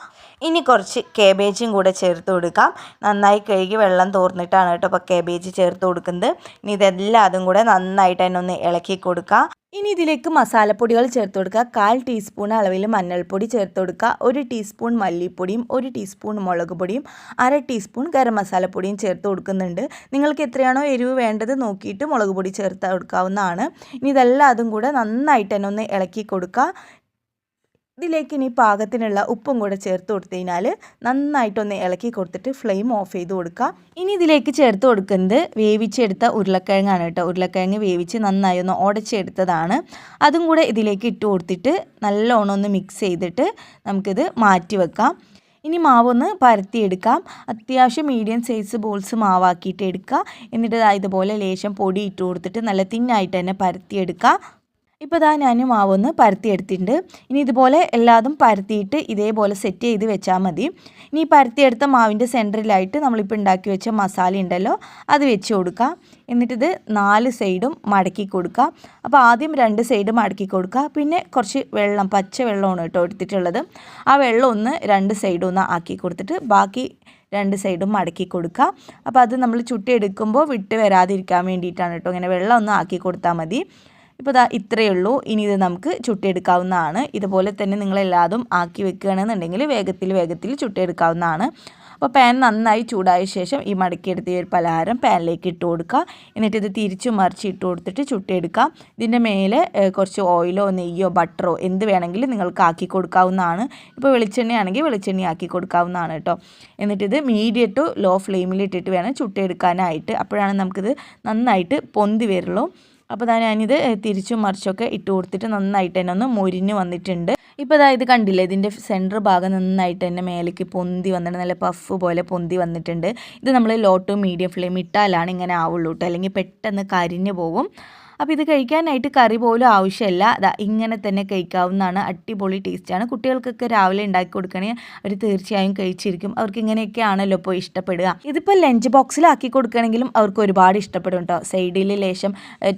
[SPEAKER 1] ഇനി കുറച്ച് കേബേജും കൂടെ ചേർത്ത് കൊടുക്കാം നന്നായി കഴുകി വെള്ളം തോർന്നിട്ടാണ് കേട്ടോ അപ്പോൾ കേബേജ് ചേർത്ത് കൊടുക്കുന്നത് ഇനി അതും കൂടെ നന്നായിട്ട് തന്നെ ഒന്ന് ഇളക്കി കൊടുക്കുക ഇനി ഇതിലേക്ക് മസാലപ്പൊടികൾ ചേർത്ത് കൊടുക്കുക കാൽ ടീസ്പൂൺ അളവിൽ മഞ്ഞൾപ്പൊടി ചേർത്ത് കൊടുക്കുക ഒരു ടീസ്പൂൺ മല്ലിപ്പൊടിയും ഒരു ടീസ്പൂൺ മുളക് പൊടിയും അര ടീസ്പൂൺ ഗരം മസാലപ്പൊടിയും ചേർത്ത് കൊടുക്കുന്നുണ്ട് നിങ്ങൾക്ക് എത്രയാണോ എരിവ് വേണ്ടത് നോക്കിയിട്ട് മുളക് പൊടി ചേർത്ത് കൊടുക്കാവുന്നതാണ് ഇനി ഇതെല്ലാം അതും കൂടെ നന്നായിട്ട് തന്നെ ഒന്ന് ഇളക്കി കൊടുക്കുക ഇതിലേക്ക് ഇനി പാകത്തിനുള്ള ഉപ്പും കൂടെ ചേർത്ത് കൊടുത്തു നന്നായിട്ടൊന്ന് ഇളക്കി കൊടുത്തിട്ട് ഫ്ലെയിം ഓഫ് ചെയ്ത് കൊടുക്കുക ഇനി ഇതിലേക്ക് ചേർത്ത് കൊടുക്കുന്നത് വേവിച്ചെടുത്ത ഉരുളക്കിഴങ്ങാണ് കേട്ടോ ഉരുളക്കിഴങ്ങ് വേവിച്ച് നന്നായി ഒന്ന് ഉടച്ചെടുത്തതാണ് അതും കൂടെ ഇതിലേക്ക് ഇട്ട് കൊടുത്തിട്ട് നല്ലോണം ഒന്ന് മിക്സ് ചെയ്തിട്ട് നമുക്കിത് മാറ്റി വെക്കാം ഇനി മാവൊന്ന് പരത്തിയെടുക്കാം അത്യാവശ്യം മീഡിയം സൈസ് ബോൾസ് മാവാക്കിയിട്ട് എടുക്കുക എന്നിട്ട് ഇതുപോലെ ലേശം പൊടി ഇട്ട് കൊടുത്തിട്ട് നല്ല തിന്നായിട്ട് തന്നെ പരത്തിയെടുക്കുക ഇപ്പോൾ ഇതാ ഞാൻ മാവൊന്ന് പരത്തിയെടുത്തിട്ടുണ്ട് ഇനി ഇതുപോലെ എല്ലാതും പരത്തിയിട്ട് ഇതേപോലെ സെറ്റ് ചെയ്ത് വെച്ചാൽ മതി ഇനി ഈ പരത്തിയെടുത്ത മാവിൻ്റെ സെൻറ്ററിലായിട്ട് നമ്മളിപ്പോൾ ഉണ്ടാക്കി വെച്ച മസാല ഉണ്ടല്ലോ അത് വെച്ച് കൊടുക്കുക എന്നിട്ടിത് നാല് സൈഡും മടക്കി കൊടുക്കുക അപ്പോൾ ആദ്യം രണ്ട് സൈഡ് മടക്കി കൊടുക്കുക പിന്നെ കുറച്ച് വെള്ളം പച്ച വെള്ളമാണ് കേട്ടോ എടുത്തിട്ടുള്ളത് ആ വെള്ളം ഒന്ന് രണ്ട് സൈഡും ഒന്ന് ആക്കി കൊടുത്തിട്ട് ബാക്കി രണ്ട് സൈഡും മടക്കി കൊടുക്കുക അപ്പോൾ അത് നമ്മൾ ചുട്ടിയെടുക്കുമ്പോൾ വിട്ട് വരാതിരിക്കാൻ വേണ്ടിയിട്ടാണ് കേട്ടോ ഇങ്ങനെ വെള്ളം ഒന്ന് ആക്കി കൊടുത്താൽ മതി ഇപ്പോൾ ഇതാ ഇത്രയേ ഉള്ളൂ ഇനി ഇത് നമുക്ക് ചുട്ടെടുക്കാവുന്നതാണ് ഇതുപോലെ തന്നെ നിങ്ങളെല്ലാതും ആക്കി വെക്കുകയാണെന്നുണ്ടെങ്കിൽ വേഗത്തിൽ വേഗത്തിൽ ചുട്ടെടുക്കാവുന്നതാണ് അപ്പോൾ പാൻ നന്നായി ചൂടായ ശേഷം ഈ മടക്കിയെടുത്ത ഈ ഒരു പലഹാരം പാനിലേക്ക് ഇട്ട് കൊടുക്കുക എന്നിട്ട് ഇത് തിരിച്ചു മറിച്ച് ഇട്ട് കൊടുത്തിട്ട് ചുട്ടെടുക്കാം ഇതിൻ്റെ മേലെ കുറച്ച് ഓയിലോ നെയ്യോ ബട്ടറോ എന്ത് വേണമെങ്കിലും നിങ്ങൾക്ക് ആക്കി കൊടുക്കാവുന്നതാണ് ഇപ്പോൾ വെളിച്ചെണ്ണയാണെങ്കിൽ വെളിച്ചെണ്ണ ആക്കി കൊടുക്കാവുന്നതാണ് കേട്ടോ എന്നിട്ട് ഇത് മീഡിയം ടു ലോ ഫ്ലെയിമിൽ ഇട്ടിട്ട് വേണം ചുട്ടെടുക്കാനായിട്ട് അപ്പോഴാണ് നമുക്കിത് നന്നായിട്ട് പൊന്തി വരുള്ളൂ അപ്പോൾ ഞാൻ ഞാനിത് തിരിച്ചും മറിച്ചൊക്കെ ഇട്ട് കൊടുത്തിട്ട് നന്നായിട്ട് തന്നെ ഒന്ന് മൊരിഞ്ഞ് വന്നിട്ടുണ്ട് ഇപ്പോൾ അതായത് ഇത് കണ്ടില്ലേ ഇതിൻ്റെ സെൻറ്റർ ഭാഗം നന്നായിട്ട് തന്നെ മേലേക്ക് പൊന്തി വന്നിട്ട് നല്ല പഫ് പോലെ പൊന്തി വന്നിട്ടുണ്ട് ഇത് നമ്മൾ ലോ ടു മീഡിയം ഫ്ലെയിം ഇട്ടാലാണ് ഇങ്ങനെ ആവുള്ളൂ കേട്ടോ അല്ലെങ്കിൽ പെട്ടെന്ന് കരിഞ്ഞു പോകും അപ്പോൾ ഇത് കഴിക്കാനായിട്ട് കറി പോലും ആവശ്യമില്ല അതാ ഇങ്ങനെ തന്നെ കഴിക്കാവുന്നതാണ് അടിപൊളി ടേസ്റ്റാണ് കുട്ടികൾക്കൊക്കെ രാവിലെ ഉണ്ടാക്കി കൊടുക്കണമെങ്കിൽ അവർ തീർച്ചയായും കഴിച്ചിരിക്കും അവർക്ക് ഇങ്ങനെയൊക്കെ ആണല്ലോ ഇപ്പോൾ ഇഷ്ടപ്പെടുക ഇതിപ്പോൾ ലഞ്ച് ബോക്സിലാക്കി കൊടുക്കണമെങ്കിലും അവർക്ക് ഒരുപാട് ഇഷ്ടപ്പെടും കേട്ടോ സൈഡിൽ ലേശം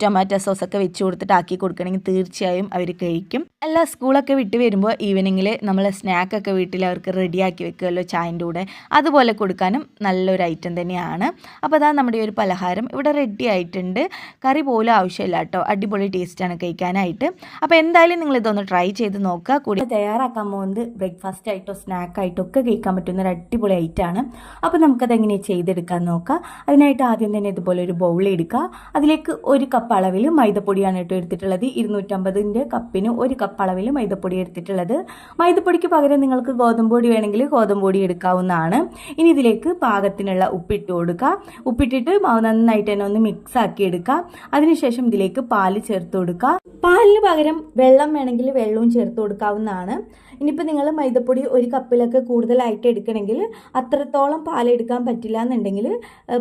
[SPEAKER 1] ടൊമാറ്റോ സോസ് ഒക്കെ വെച്ച് കൊടുത്തിട്ട് ആക്കി കൊടുക്കണമെങ്കിൽ തീർച്ചയായും അവർ കഴിക്കും അല്ല സ്കൂളൊക്കെ വിട്ട് വരുമ്പോൾ ഈവനിങ്ങിൽ നമ്മൾ സ്നാക്കൊക്കെ വീട്ടിൽ അവർക്ക് റെഡിയാക്കി വെക്കുമല്ലോ ചായൻ്റെ കൂടെ അതുപോലെ കൊടുക്കാനും നല്ലൊരു ഐറ്റം തന്നെയാണ് അപ്പോൾ അതാണ് നമ്മുടെ ഒരു പലഹാരം ഇവിടെ റെഡി ആയിട്ടുണ്ട് കറി പോലും ആവശ്യമില്ല കേട്ടോ അടിപൊളി ടേസ്റ്റാണ് കഴിക്കാനായിട്ട് അപ്പോൾ എന്തായാലും നിങ്ങൾ ഇതൊന്ന് ട്രൈ ചെയ്ത് നോക്കുക കൂടി തയ്യാറാക്കാൻ പോകുന്നത് ബ്രേക്ക്ഫാസ്റ്റ് ആയിട്ടോ സ്നാക്ക് ആയിട്ടോ ഒക്കെ കഴിക്കാൻ പറ്റുന്ന ഒരു അടിപൊളി ഐറ്റമാണ് അപ്പോൾ എങ്ങനെ ചെയ്തെടുക്കാൻ നോക്കാം അതിനായിട്ട് ആദ്യം തന്നെ ഇതുപോലെ ഒരു ബൗൾ എടുക്കുക അതിലേക്ക് ഒരു കപ്പ് അളവിൽ മൈദപ്പൊടിയാണ് കേട്ടോ എടുത്തിട്ടുള്ളത് ഇരുന്നൂറ്റമ്പതിൻ്റെ കപ്പിന് ഒരു കപ്പ് അളവിൽ മൈദപ്പൊടി എടുത്തിട്ടുള്ളത് മൈദപ്പൊടിക്ക് പകരം നിങ്ങൾക്ക് ഗോതമ്പ് പൊടി വേണമെങ്കിൽ ഗോതമ്പ് പൊടി എടുക്കാവുന്നതാണ് ഇനി ഇതിലേക്ക് പാകത്തിനുള്ള ഉപ്പിട്ട് കൊടുക്കുക ഉപ്പിട്ടിട്ട് മാവ് നന്നായിട്ട് തന്നെ ഒന്ന് മിക്സ് ആക്കി എടുക്കുക അതിനുശേഷം ഇതിലേക്ക് പാല് ചേർത്ത് കൊടുക്കുക പാലിന് പകരം വെള്ളം വേണമെങ്കിൽ വെള്ളവും ചേർത്ത് കൊടുക്കാവുന്നതാണ് ഇനിയിപ്പോൾ നിങ്ങൾ മൈദപ്പൊടി ഒരു കപ്പിലൊക്കെ കൂടുതലായിട്ട് എടുക്കണമെങ്കിൽ അത്രത്തോളം പാലെടുക്കാൻ പറ്റില്ല എന്നുണ്ടെങ്കിൽ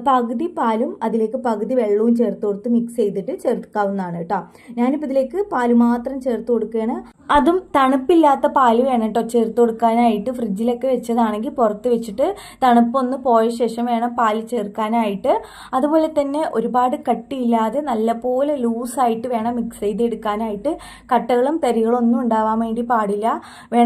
[SPEAKER 1] പകുതി പാലും അതിലേക്ക് പകുതി വെള്ളവും ചേർത്ത് കൊടുത്ത് മിക്സ് ചെയ്തിട്ട് ചേർക്കാവുന്നതാണ് കേട്ടോ ഞാനിപ്പോൾ ഇതിലേക്ക് പാല് മാത്രം ചേർത്ത് കൊടുക്കുകയാണ് അതും തണുപ്പില്ലാത്ത പാല് വേണം കേട്ടോ ചേർത്ത് കൊടുക്കാനായിട്ട് ഫ്രിഡ്ജിലൊക്കെ വെച്ചതാണെങ്കിൽ പുറത്ത് വെച്ചിട്ട് തണുപ്പൊന്ന് പോയ ശേഷം വേണം പാല് ചേർക്കാനായിട്ട് അതുപോലെ തന്നെ ഒരുപാട് കട്ടിയില്ലാതെ നല്ലപോലെ ലൂസായിട്ട് വേണം മിക്സ് ചെയ്തെടുക്കാനായിട്ട് കട്ടകളും തരികളും ഒന്നും ഉണ്ടാവാൻ വേണ്ടി പാടില്ല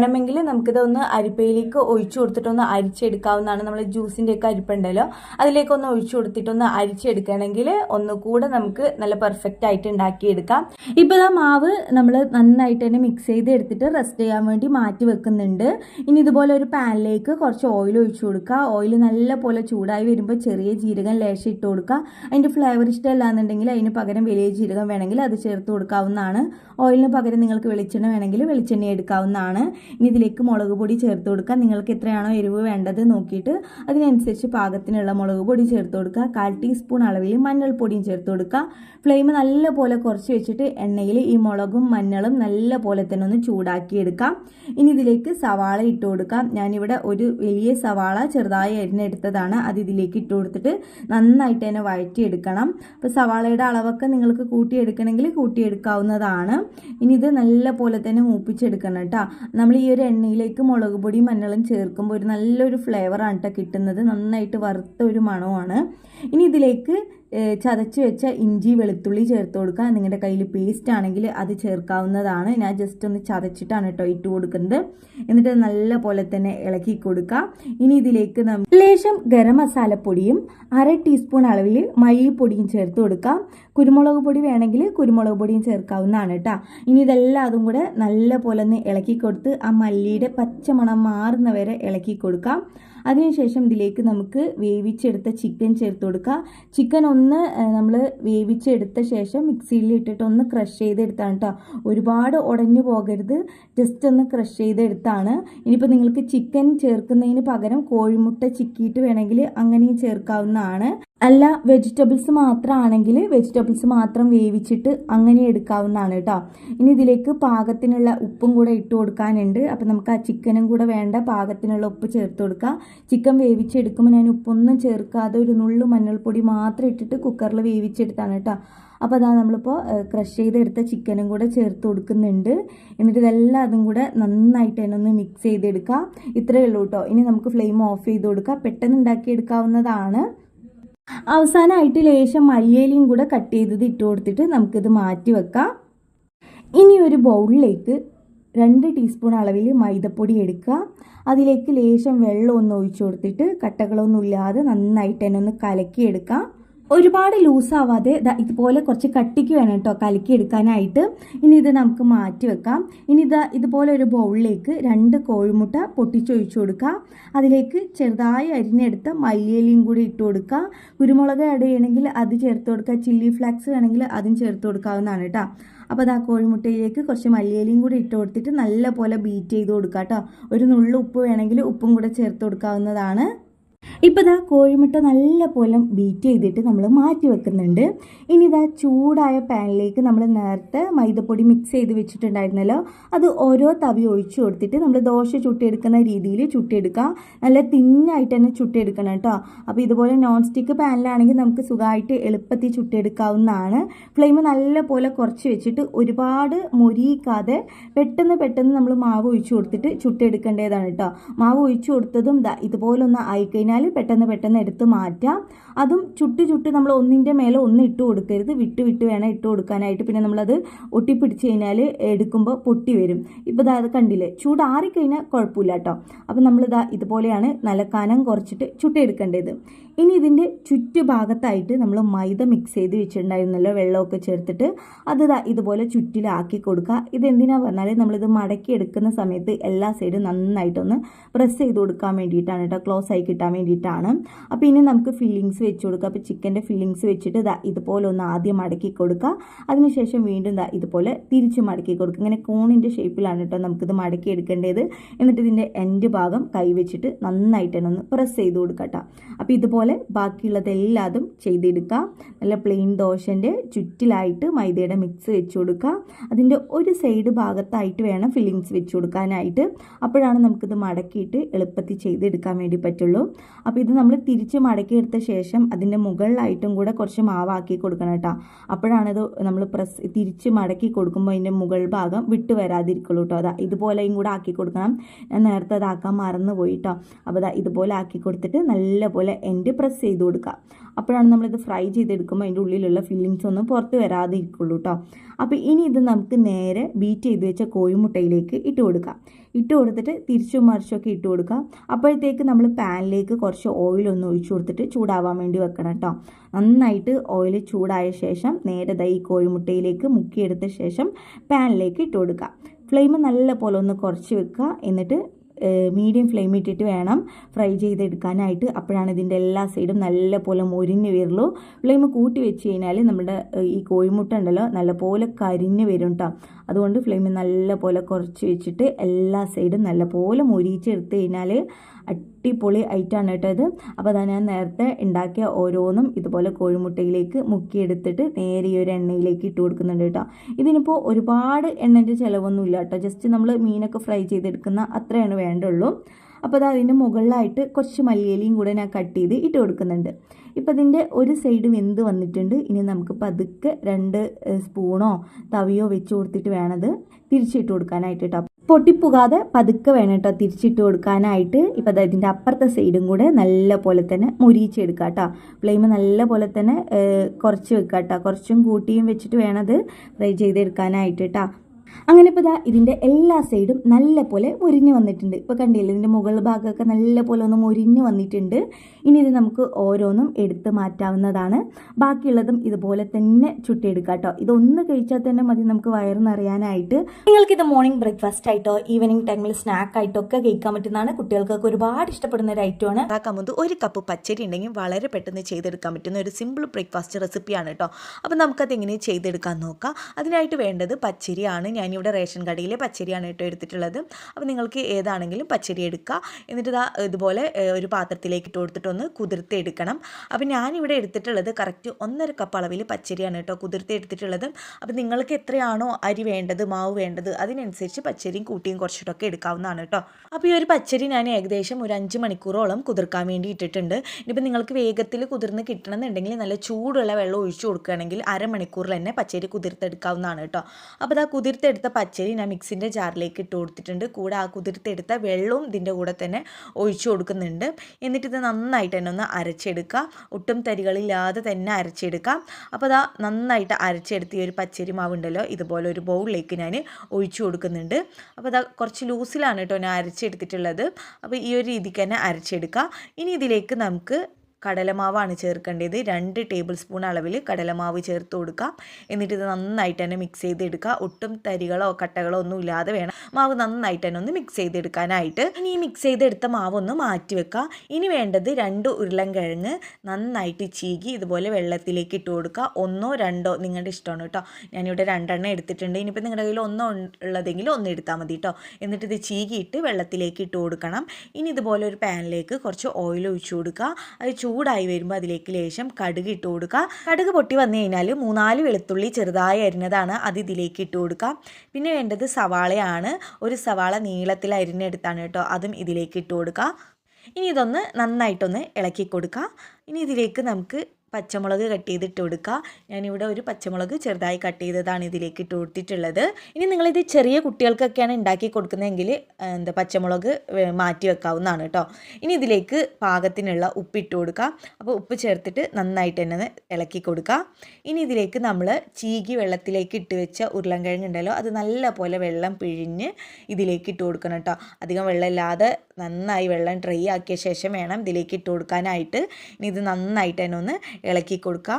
[SPEAKER 1] വേണമെങ്കിൽ നമുക്കിതൊന്ന് അരിപ്പയിലേക്ക് ഒഴിച്ചു കൊടുത്തിട്ടൊന്ന് അരിച്ചെടുക്കാവുന്നതാണ് നമ്മൾ ജ്യൂസിൻ്റെയൊക്കെ അരിപ്പുണ്ടല്ലോ അതിലേക്കൊന്ന് ഒഴിച്ചു കൊടുത്തിട്ടൊന്ന് അരിച്ചെടുക്കണമെങ്കിൽ ഒന്നുകൂടെ നമുക്ക് നല്ല പെർഫെക്റ്റ് ആയിട്ട് ഉണ്ടാക്കിയെടുക്കാം ഇപ്പോൾ ആ മാവ് നമ്മൾ നന്നായിട്ട് തന്നെ മിക്സ് ചെയ്ത് എടുത്തിട്ട് റെസ്റ്റ് ചെയ്യാൻ വേണ്ടി മാറ്റി വെക്കുന്നുണ്ട് ഇനി ഇതുപോലെ ഒരു പാനിലേക്ക് കുറച്ച് ഓയിൽ ഒഴിച്ചു കൊടുക്കുക ഓയിൽ നല്ല പോലെ ചൂടായി വരുമ്പോൾ ചെറിയ ജീരകം ലേശം ഇട്ട് കൊടുക്കുക അതിൻ്റെ ഫ്ലേവർ ഇഷ്ടമല്ല എന്നുണ്ടെങ്കിൽ അതിന് പകരം വലിയ ജീരകം വേണമെങ്കിൽ അത് ചേർത്ത് കൊടുക്കാവുന്നതാണ് ഓയിലിന് പകരം നിങ്ങൾക്ക് വെളിച്ചെണ്ണ വേണമെങ്കിൽ വെളിച്ചെണ്ണ എടുക്കാവുന്നതാണ് ഇനി ഇതിലേക്ക് മുളക് പൊടി ചേർത്ത് കൊടുക്കുക നിങ്ങൾക്ക് എത്രയാണോ എരിവ് വേണ്ടത് നോക്കിയിട്ട് അതിനനുസരിച്ച് പാകത്തിനുള്ള മുളക് പൊടി ചേർത്ത് കൊടുക്കുക കാൽ ടീസ്പൂൺ അളവിൽ മഞ്ഞൾപ്പൊടിയും ചേർത്ത് കൊടുക്കുക ഫ്ലെയിം നല്ലപോലെ കുറച്ച് വെച്ചിട്ട് എണ്ണയിൽ ഈ മുളകും മഞ്ഞളും നല്ലപോലെ തന്നെ ഒന്ന് ചൂടാക്കി എടുക്കാം ഇനി ഇതിലേക്ക് സവാള ഇട്ട് കൊടുക്കാം ഞാനിവിടെ ഒരു വലിയ സവാള ചെറുതായി അരിഞ്ഞെടുത്തതാണ് അത് ഇതിലേക്ക് ഇട്ട് കൊടുത്തിട്ട് നന്നായിട്ട് തന്നെ വഴറ്റിയെടുക്കണം അപ്പോൾ സവാളയുടെ അളവൊക്കെ നിങ്ങൾക്ക് കൂട്ടിയെടുക്കണമെങ്കിൽ കൂട്ടിയെടുക്കാവുന്നതാണ് ഇനി ഇത് നല്ല പോലെ തന്നെ മൂപ്പിച്ചെടുക്കണം കേട്ടോ നമ്മൾ ഈ ഒരു എണ്ണയിലേക്ക് മുളക് പൊടിയും മഞ്ഞളും ചേർക്കുമ്പോൾ ഒരു നല്ലൊരു ഫ്ലേവറാണ് കേട്ടോ കിട്ടുന്നത് നന്നായിട്ട് വറുത്ത ഒരു മണമാണ് ഇനി ഇതിലേക്ക് ചതച്ച് വെച്ച ഇഞ്ചി വെളുത്തുള്ളി ചേർത്ത് കൊടുക്കുക നിങ്ങളുടെ കയ്യിൽ പേസ്റ്റ് ആണെങ്കിൽ അത് ചേർക്കാവുന്നതാണ് ഞാൻ ജസ്റ്റ് ഒന്ന് ചതച്ചിട്ടാണ് കേട്ടോ ഇട്ട് കൊടുക്കുന്നത് എന്നിട്ട് നല്ല പോലെ തന്നെ ഇളക്കി കൊടുക്കുക ഇനി ഇതിലേക്ക് നമ്മൾ ലേശം ഗരം മസാലപ്പൊടിയും അര ടീസ്പൂൺ അളവിൽ മല്ലിപ്പൊടിയും ചേർത്ത് കൊടുക്കാം കുരുമുളക് പൊടി വേണമെങ്കിൽ കുരുമുളക് പൊടിയും ചേർക്കാവുന്നതാണ് കേട്ടോ ഇനി ഇതെല്ലാം അതും കൂടെ നല്ല പോലെ ഒന്ന് ഇളക്കി കൊടുത്ത് ആ മല്ലിയുടെ പച്ചമണം മാറുന്നവരെ ഇളക്കി കൊടുക്കാം അതിനുശേഷം ഇതിലേക്ക് നമുക്ക് വേവിച്ചെടുത്ത ചിക്കൻ ചേർത്ത് കൊടുക്കുക ചിക്കൻ ഒന്ന് നമ്മൾ വേവിച്ചെടുത്ത ശേഷം മിക്സിയിൽ ഇട്ടിട്ട് ഒന്ന് ക്രഷ് ചെയ്തെടുത്താണ് കേട്ടോ ഒരുപാട് ഉടഞ്ഞു പോകരുത് ജസ്റ്റ് ഒന്ന് ക്രഷ് ചെയ്തെടുത്താണ് ഇനിയിപ്പോൾ നിങ്ങൾക്ക് ചിക്കൻ ചേർക്കുന്നതിന് പകരം കോഴിമുട്ട ചിക്കിയിട്ട് വേണമെങ്കിൽ അങ്ങനെയും ചേർക്കാവുന്നതാണ് അല്ല വെജിറ്റബിൾസ് മാത്രമാണെങ്കിൽ വെജിറ്റബിൾസ് മാത്രം വേവിച്ചിട്ട് അങ്ങനെ എടുക്കാവുന്നതാണ് കേട്ടോ ഇനി ഇതിലേക്ക് പാകത്തിനുള്ള ഉപ്പും കൂടെ ഇട്ട് കൊടുക്കാനുണ്ട് അപ്പം നമുക്ക് ആ ചിക്കനും കൂടെ വേണ്ട പാകത്തിനുള്ള ഉപ്പ് ചേർത്ത് കൊടുക്കാം ചിക്കൻ വേവിച്ചെടുക്കുമ്പോൾ ഞാൻ ഉപ്പൊന്നും ചേർക്കാതെ ഒരു നുള്ളു മഞ്ഞൾപ്പൊടി മാത്രം ഇട്ടിട്ട് കുക്കറിൽ വേവിച്ചെടുത്താണ് കേട്ടോ അപ്പോൾ അതാ നമ്മളിപ്പോൾ ക്രഷ് ചെയ്തെടുത്ത ചിക്കനും കൂടെ ചേർത്ത് കൊടുക്കുന്നുണ്ട് എന്നിട്ട് ഇതെല്ലാം അതും കൂടെ നന്നായിട്ട് തന്നെ ഒന്ന് മിക്സ് ചെയ്തെടുക്കാം ഇത്രയേ ഉള്ളൂ കേട്ടോ ഇനി നമുക്ക് ഫ്ലെയിം ഓഫ് ചെയ്ത് കൊടുക്കാം പെട്ടെന്ന് ഉണ്ടാക്കിയെടുക്കാവുന്നതാണ് അവസാനമായിട്ട് ലേശം മല്ലിയിലയും കൂടെ കട്ട് ചെയ്തത് ഇട്ട് കൊടുത്തിട്ട് നമുക്കിത് മാറ്റി വെക്കാം ഇനി ഒരു ബൗളിലേക്ക് രണ്ട് ടീസ്പൂൺ അളവിൽ മൈദപ്പൊടി എടുക്കുക അതിലേക്ക് ലേശം വെള്ളം ഒന്ന് ഒഴിച്ചു കൊടുത്തിട്ട് കട്ടകളൊന്നും ഇല്ലാതെ നന്നായിട്ട് തന്നെ ഒന്ന് കലക്കിയെടുക്കാം ഒരുപാട് ലൂസാവാതെ ഇതുപോലെ കുറച്ച് കട്ടിക്ക് വേണം കേട്ടോ കലക്കി എടുക്കാനായിട്ട് ഇനി ഇത് നമുക്ക് മാറ്റി വെക്കാം ഇനി ഇത് ഇതുപോലെ ഒരു ബൗളിലേക്ക് രണ്ട് കോഴിമുട്ട പൊട്ടിച്ചൊഴിച്ചു കൊടുക്കുക അതിലേക്ക് ചെറുതായി അരിഞ്ഞെടുത്ത മല്ലിയലിയും കൂടി ഇട്ട് കൊടുക്കുക കുരുമുളക് ആഡ് ചെയ്യണമെങ്കിൽ അത് ചേർത്ത് കൊടുക്കുക ചില്ലി ഫ്ലാക്സ് വേണമെങ്കിൽ അതും ചേർത്ത് കൊടുക്കാവുന്നതാണ് കേട്ടോ അപ്പോൾ അത് ആ കോഴിമുട്ടയിലേക്ക് കുറച്ച് മല്ലിയലിയും കൂടി ഇട്ട് കൊടുത്തിട്ട് നല്ലപോലെ ബീറ്റ് ചെയ്ത് കൊടുക്കുക കേട്ടോ ഒരു നുള്ളു ഉപ്പ് വേണമെങ്കിൽ ഉപ്പും കൂടെ ചേർത്ത് കൊടുക്കാവുന്നതാണ് ഇപ്പം ഇതാ കോഴിമുട്ട നല്ല പോലെ ബീറ്റ് ചെയ്തിട്ട് നമ്മൾ മാറ്റി വെക്കുന്നുണ്ട് ഇനി ഇതാ ചൂടായ പാനിലേക്ക് നമ്മൾ നേരത്തെ മൈദപ്പൊടി മിക്സ് ചെയ്ത് വെച്ചിട്ടുണ്ടായിരുന്നല്ലോ അത് ഓരോ തവി ഒഴിച്ചു കൊടുത്തിട്ട് നമ്മൾ ദോശ ചുട്ടിയെടുക്കുന്ന രീതിയിൽ ചുട്ടിയെടുക്കാം നല്ല തിന്നായിട്ട് തന്നെ ചുട്ടിയെടുക്കണം കേട്ടോ അപ്പോൾ ഇതുപോലെ നോൺ സ്റ്റിക്ക് പാനിലാണെങ്കിൽ നമുക്ക് സുഖമായിട്ട് എളുപ്പത്തിൽ ചുട്ടിയെടുക്കാവുന്നതാണ് ഫ്ലെയിം നല്ല പോലെ കുറച്ച് വെച്ചിട്ട് ഒരുപാട് മുരിയിക്കാതെ പെട്ടെന്ന് പെട്ടെന്ന് നമ്മൾ മാവ് ഒഴിച്ചു കൊടുത്തിട്ട് ചുട്ടിയെടുക്കേണ്ടതാണ് കേട്ടോ മാവ് ഒഴിച്ചു കൊടുത്തതും ഇതുപോലെ ഒന്ന് ആയിക്കഴിഞ്ഞാൽ കഴിഞ്ഞാൽ പെട്ടെന്ന് പെട്ടെന്ന് എടുത്ത് മാറ്റാം അതും ചുട്ട് ചുട്ട് നമ്മൾ ഒന്നിൻ്റെ മേലെ ഒന്ന് ഇട്ട് കൊടുക്കരുത് വിട്ട് വിട്ട് വേണം ഇട്ട് കൊടുക്കാനായിട്ട് പിന്നെ നമ്മളത് ഒട്ടിപ്പിടിച്ച് കഴിഞ്ഞാൽ എടുക്കുമ്പോൾ പൊട്ടി വരും ഇപ്പോൾ ഇതാ കണ്ടില്ലേ ചൂടാറിക്കഴിഞ്ഞാൽ കുഴപ്പമില്ല കേട്ടോ അപ്പോൾ നമ്മളിതാ ഇതുപോലെയാണ് നല്ല കനം കുറച്ചിട്ട് ചുട്ടെടുക്കേണ്ടത് ഇനി ഇതിൻ്റെ ചുറ്റുഭാഗത്തായിട്ട് നമ്മൾ മൈദ മിക്സ് ചെയ്ത് വെച്ചിട്ടുണ്ടായിരുന്നല്ലോ വെള്ളമൊക്കെ ചേർത്തിട്ട് അത് ഇതുപോലെ ചുറ്റിലാക്കി കൊടുക്കുക ഇതെന്തിനാണ് പറഞ്ഞാൽ നമ്മളിത് മടക്കി എടുക്കുന്ന സമയത്ത് എല്ലാ സൈഡും നന്നായിട്ടൊന്ന് പ്രസ് ചെയ്ത് കൊടുക്കാൻ വേണ്ടിയിട്ടാണ് കേട്ടോ ക്ലോസ് ആയി കിട്ടാൻ വേണ്ടിയിട്ടാണ് അപ്പോൾ ഇനി നമുക്ക് ഫില്ലിങ്സ് ഫില്ലിങ്സ് വെച്ച് കൊടുക്കുക അപ്പോൾ ചിക്കൻ്റെ ഫില്ലിങ്സ് വെച്ചിട്ട് ഇതാ ഇതുപോലെ ഒന്ന് ആദ്യം മടക്കി കൊടുക്കുക അതിനുശേഷം വീണ്ടും ഇതാ ഇതുപോലെ തിരിച്ച് മടക്കി കൊടുക്കുക ഇങ്ങനെ കോണിൻ്റെ ഷേപ്പിലാണ് കേട്ടോ നമുക്കിത് മടക്കി എടുക്കേണ്ടത് എന്നിട്ട് ഇതിൻ്റെ എൻഡ് ഭാഗം കൈവച്ചിട്ട് തന്നെ ഒന്ന് പ്രസ് ചെയ്ത് കൊടുക്കുക കേട്ടോ അപ്പോൾ ഇതുപോലെ ബാക്കിയുള്ളതെല്ലാതും ചെയ്തെടുക്കുക നല്ല പ്ലെയിൻ ദോശൻ്റെ ചുറ്റിലായിട്ട് മൈദയുടെ മിക്സ് വെച്ച് കൊടുക്കുക അതിൻ്റെ ഒരു സൈഡ് ഭാഗത്തായിട്ട് വേണം ഫില്ലിങ്സ് വെച്ച് കൊടുക്കാനായിട്ട് അപ്പോഴാണ് നമുക്കിത് മടക്കിയിട്ട് എളുപ്പത്തിൽ ചെയ്തെടുക്കാൻ വേണ്ടി പറ്റുള്ളൂ അപ്പോൾ ഇത് നമ്മൾ തിരിച്ച് മടക്കിയെടുത്ത ശേഷം ശേഷം അതിൻ്റെ മുകളിലായിട്ടും കൂടെ കുറച്ച് മാവാക്കി കൊടുക്കണം കേട്ടോ അപ്പോഴാണത് നമ്മൾ പ്രസ് തിരിച്ച് മടക്കി കൊടുക്കുമ്പോൾ അതിൻ്റെ മുകൾ ഭാഗം വിട്ടു വരാതിരിക്കുള്ളൂ കേട്ടോ അതാ ഇതുപോലെയും കൂടെ ആക്കി കൊടുക്കണം ഞാൻ നേരത്തെ അതാക്കാൻ മറന്നു പോയി കേട്ടോ അപ്പോൾ അതാ ഇതുപോലെ ആക്കി കൊടുത്തിട്ട് നല്ലപോലെ എൻഡ് പ്രസ് ചെയ്ത് കൊടുക്കുക അപ്പോഴാണ് നമ്മളിത് ഫ്രൈ ചെയ്തെടുക്കുമ്പോൾ അതിൻ്റെ ഉള്ളിലുള്ള ഫില്ലിങ്സ് ഒന്നും പുറത്ത് വരാതിരിക്കുള്ളൂ കേട്ടോ അപ്പോൾ ഇനി ഇത് നമുക്ക് നേരെ ബീറ്റ് ചെയ്ത് വെച്ച കോഴിമുട്ടയിലേക്ക് ഇട്ട് കൊടുക്കാം ഇട്ട് കൊടുത്തിട്ട് തിരിച്ചും മറിച്ചൊക്കെ ഇട്ട് കൊടുക്കാം അപ്പോഴത്തേക്ക് നമ്മൾ പാനിലേക്ക് കുറച്ച് ഓയിൽ ഒന്ന് ഒഴിച്ചു കൊടുത്തിട്ട് ചൂടാവാൻ വേണ്ടി വെക്കണം കേട്ടോ നന്നായിട്ട് ഓയിൽ ചൂടായ ശേഷം നേരെ ദൈ കോഴിമുട്ടയിലേക്ക് മുക്കിയെടുത്ത ശേഷം പാനിലേക്ക് ഇട്ട് കൊടുക്കുക ഫ്ലെയിം നല്ല പോലെ ഒന്ന് കുറച്ച് വെക്കുക എന്നിട്ട് മീഡിയം ഫ്ലെയിം ഇട്ടിട്ട് വേണം ഫ്രൈ ചെയ്തെടുക്കാനായിട്ട് അപ്പോഴാണ് ഇതിൻ്റെ എല്ലാ സൈഡും നല്ലപോലെ മൊരിഞ്ഞ് വരുള്ളൂ ഫ്ലെയിം കൂട്ടി വെച്ച് കഴിഞ്ഞാൽ നമ്മുടെ ഈ കോഴിമുട്ട ഉണ്ടല്ലോ നല്ലപോലെ കരിഞ്ഞ് വരും കേട്ടോ അതുകൊണ്ട് ഫ്ലെയിം നല്ലപോലെ കുറച്ച് വെച്ചിട്ട് എല്ലാ സൈഡും നല്ലപോലെ മൊരിയിച്ചെടുത്ത് കഴിഞ്ഞാൽ അടിപൊളി ഐറ്റാണ് കേട്ടോ ഇത് അപ്പോൾ അതാ ഞാൻ നേരത്തെ ഉണ്ടാക്കിയ ഓരോന്നും ഇതുപോലെ കോഴിമുട്ടയിലേക്ക് മുക്കിയെടുത്തിട്ട് നേരെ ഈ ഒരു എണ്ണയിലേക്ക് ഇട്ട് കൊടുക്കുന്നുണ്ട് കേട്ടോ ഇതിനിപ്പോൾ ഒരുപാട് എണ്ണൻ്റെ ചിലവൊന്നും ഇല്ല കേട്ടോ ജസ്റ്റ് നമ്മൾ മീനൊക്കെ ഫ്രൈ ചെയ്തെടുക്കുന്ന അത്രയാണ് വേണ്ടുള്ളൂ അപ്പോൾ അത് അതിൻ്റെ മുകളിലായിട്ട് കുറച്ച് മല്ലിയിലയും കൂടെ ഞാൻ കട്ട് ചെയ്ത് ഇട്ട് കൊടുക്കുന്നുണ്ട് ഇപ്പം അതിൻ്റെ ഒരു സൈഡ് വെന്ത് വന്നിട്ടുണ്ട് ഇനി നമുക്ക് പതുക്കെ രണ്ട് സ്പൂണോ തവിയോ വെച്ച് കൊടുത്തിട്ട് വേണത് തിരിച്ചിട്ട് കൊടുക്കാനായിട്ട് കേട്ടോ പൊട്ടിപ്പുകാതെ പതുക്കെ വേണം കേട്ടോ തിരിച്ചിട്ട് കൊടുക്കാനായിട്ട് ഇപ്പോൾ ഇതിൻ്റെ അപ്പുറത്തെ സൈഡും കൂടെ നല്ല പോലെ തന്നെ മുരിയിച്ചെടുക്കുക കേട്ടോ ഫ്ലെയിം നല്ല പോലെ തന്നെ കുറച്ച് വെക്കുക കേട്ടോ കുറച്ചും കൂട്ടിയും വെച്ചിട്ട് വേണം അത് ഫ്രൈ ചെയ്തെടുക്കാനായിട്ട് കേട്ടോ അങ്ങനെ ഇപ്പോൾ ഇതാ ഇതിൻ്റെ എല്ലാ സൈഡും നല്ല പോലെ മുരിഞ്ഞ് വന്നിട്ടുണ്ട് ഇപ്പോൾ കണ്ടില്ലേ ഇതിൻ്റെ മുകൾ ഭാഗമൊക്കെ നല്ല പോലെ ഒന്ന് മുരിഞ്ഞ് വന്നിട്ടുണ്ട് ഇനി ഇത് നമുക്ക് ഓരോന്നും എടുത്ത് മാറ്റാവുന്നതാണ് ബാക്കിയുള്ളതും ഇതുപോലെ തന്നെ ചുട്ടിയെടുക്കാം കേട്ടോ ഇതൊന്ന് കഴിച്ചാൽ തന്നെ മതി നമുക്ക് വയറ് നിങ്ങൾക്കിത് മോർണിംഗ് ബ്രേക്ക്ഫാസ്റ്റ് ആയിട്ടോ ഈവനിങ് ടൈമിൽ സ്നാക്ക് ആയിട്ടോ ഒക്കെ കഴിക്കാൻ പറ്റുന്നതാണ് കുട്ടികൾക്കൊക്കെ ഒരുപാട് ഇഷ്ടപ്പെടുന്ന ഒരു ഐറ്റമാണ് ഉണ്ടാക്കാമത് ഒരു കപ്പ് പച്ചരി ഉണ്ടെങ്കിൽ വളരെ പെട്ടെന്ന് ചെയ്തെടുക്കാൻ പറ്റുന്ന ഒരു സിമ്പിൾ ബ്രേക്ക്ഫാസ്റ്റ് റെസിപ്പിയാണ് കേട്ടോ അപ്പോൾ നമുക്കത് എങ്ങനെ ചെയ്തെടുക്കാൻ നോക്കാം അതിനായിട്ട് വേണ്ടത് പച്ചരിയാണ് ഞാനിവിടെ റേഷൻ കടയിലെ പച്ചരിയാണ് കേട്ടോ എടുത്തിട്ടുള്ളത് അപ്പോൾ നിങ്ങൾക്ക് ഏതാണെങ്കിലും പച്ചരി എടുക്കുക എന്നിട്ട് ഇതാ ഇതുപോലെ ഒരു പാത്രത്തിലേക്ക് ഇട്ട് കൊടുത്തിട്ടൊന്ന് കുതിർത്തെടുക്കണം അപ്പോൾ ഞാനിവിടെ എടുത്തിട്ടുള്ളത് കറക്റ്റ് ഒന്നര കപ്പ് അളവിൽ പച്ചരിയാണ് കേട്ടോ കുതിർത്തെടുത്തിട്ടുള്ളത് അപ്പോൾ നിങ്ങൾക്ക് എത്രയാണോ അരി വേണ്ടത് മാവ് വേണ്ടത് അതിനനുസരിച്ച് പച്ചരിയും കൂട്ടിയും കുറച്ചിട്ടൊക്കെ എടുക്കാവുന്നതാണ് കേട്ടോ അപ്പോൾ ഈ ഒരു പച്ചരി ഞാൻ ഏകദേശം ഒരു അഞ്ച് മണിക്കൂറോളം കുതിർക്കാൻ വേണ്ടി ഇട്ടിട്ടുണ്ട് ഇനിയിപ്പോൾ നിങ്ങൾക്ക് വേഗത്തിൽ കുതിർന്ന് കിട്ടണമെന്നുണ്ടെങ്കിൽ നല്ല ചൂടുള്ള വെള്ളം ഒഴിച്ചു കൊടുക്കുകയാണെങ്കിൽ അരമണിക്കൂറിൽ തന്നെ പച്ചരി കുതിർത്തെടുക്കാവുന്നതാണ് കേട്ടോ അപ്പോൾ ഇതാ കുതിർത്തെ കുതിർത്തെടുത്ത പച്ചരി ഞാൻ മിക്സിൻ്റെ ജാറിലേക്ക് ഇട്ട് കൊടുത്തിട്ടുണ്ട് കൂടെ ആ കുതിർത്തെടുത്ത വെള്ളവും ഇതിൻ്റെ കൂടെ തന്നെ ഒഴിച്ചു കൊടുക്കുന്നുണ്ട് എന്നിട്ട് ഇത് നന്നായിട്ട് തന്നെ ഒന്ന് അരച്ചെടുക്കുക ഒട്ടും തരികളില്ലാതെ തന്നെ അരച്ചെടുക്കാം അപ്പോൾ അതാ നന്നായിട്ട് അരച്ചെടുത്ത് ഈ ഒരു പച്ചരി മാവുണ്ടല്ലോ ഇതുപോലെ ഒരു ബൗളിലേക്ക് ഞാൻ ഒഴിച്ചു കൊടുക്കുന്നുണ്ട് അപ്പോൾ അതാ കുറച്ച് ലൂസിലാണ് കേട്ടോ ഞാൻ അരച്ചെടുത്തിട്ടുള്ളത് അപ്പോൾ ഈ ഒരു രീതിക്ക് തന്നെ അരച്ചെടുക്കാം ഇനി ഇതിലേക്ക് നമുക്ക് കടലമാവാണ് ചേർക്കേണ്ടത് രണ്ട് ടേബിൾ സ്പൂൺ അളവിൽ കടലമാവ് ചേർത്ത് കൊടുക്കാം എന്നിട്ട് ഇത് നന്നായിട്ട് തന്നെ മിക്സ് ചെയ്തെടുക്കുക ഒട്ടും തരികളോ കട്ടകളോ ഒന്നും ഇല്ലാതെ വേണം മാവ് നന്നായിട്ട് തന്നെ ഒന്ന് മിക്സ് ചെയ്തെടുക്കാനായിട്ട് ഇനി മിക്സ് ചെയ്തെടുത്ത മാവ് ഒന്ന് മാറ്റി വെക്കുക ഇനി വേണ്ടത് രണ്ട് കിഴങ്ങ് നന്നായിട്ട് ചീകി ഇതുപോലെ വെള്ളത്തിലേക്ക് ഇട്ട് കൊടുക്കുക ഒന്നോ രണ്ടോ നിങ്ങളുടെ ഇഷ്ടമാണ് കേട്ടോ ഞാനിവിടെ രണ്ടെണ്ണം എടുത്തിട്ടുണ്ട് ഇനിയിപ്പോൾ നിങ്ങളുടെ കയ്യിൽ ഒന്നോ ഉള്ളതെങ്കിൽ ഒന്ന് എടുത്താൽ മതി കേട്ടോ എന്നിട്ട് ഇത് ചീകിയിട്ട് വെള്ളത്തിലേക്ക് ഇട്ട് കൊടുക്കണം ഇനി ഇതുപോലെ ഒരു പാനിലേക്ക് കുറച്ച് ഓയിൽ ഒഴിച്ചു കൊടുക്കുക അത് ചൂടായി വരുമ്പോൾ അതിലേക്ക് ലേശം കടുക് ഇട്ട് കൊടുക്കുക കടുക് പൊട്ടി വന്നു കഴിഞ്ഞാൽ മൂന്നാല് വെളുത്തുള്ളി ചെറുതായി അരിഞ്ഞതാണ് അത് ഇതിലേക്ക് ഇട്ട് കൊടുക്കുക പിന്നെ വേണ്ടത് സവാളയാണ് ഒരു സവാള നീളത്തിൽ അരിഞ്ഞെടുത്താണ് കേട്ടോ അതും ഇതിലേക്ക് ഇട്ട് കൊടുക്കുക ഇനി ഇതൊന്ന് നന്നായിട്ടൊന്ന് ഇളക്കി കൊടുക്കുക ഇനി ഇതിലേക്ക് നമുക്ക് പച്ചമുളക് കട്ട് ചെയ്തിട്ട് കൊടുക്കുക ഞാനിവിടെ ഒരു പച്ചമുളക് ചെറുതായി കട്ട് ചെയ്തതാണ് ഇതിലേക്ക് ഇട്ട് കൊടുത്തിട്ടുള്ളത് ഇനി നിങ്ങളിത് ചെറിയ കുട്ടികൾക്കൊക്കെയാണ് ഉണ്ടാക്കി കൊടുക്കുന്നതെങ്കിൽ എന്താ പച്ചമുളക് മാറ്റി വെക്കാവുന്നതാണ് കേട്ടോ ഇനി ഇതിലേക്ക് പാകത്തിനുള്ള ഉപ്പ് ഇട്ട് കൊടുക്കുക അപ്പോൾ ഉപ്പ് ചേർത്തിട്ട് നന്നായിട്ട് തന്നെ ഇളക്കി കൊടുക്കുക ഇനി ഇതിലേക്ക് നമ്മൾ ചീകി വെള്ളത്തിലേക്ക് ഇട്ട് വെച്ച ഉരുളൻകിഴങ്ങ് ഉണ്ടല്ലോ അത് നല്ലപോലെ വെള്ളം പിഴിഞ്ഞ് ഇതിലേക്ക് ഇട്ട് കൊടുക്കണം കേട്ടോ അധികം വെള്ളമില്ലാതെ നന്നായി വെള്ളം ഡ്രൈ ആക്കിയ ശേഷം വേണം ഇതിലേക്ക് ഇട്ട് കൊടുക്കാനായിട്ട് ഇനി ഇത് നന്നായിട്ട് തന്നെ ഒന്ന് ഇളക്കി കൊടുക്കുക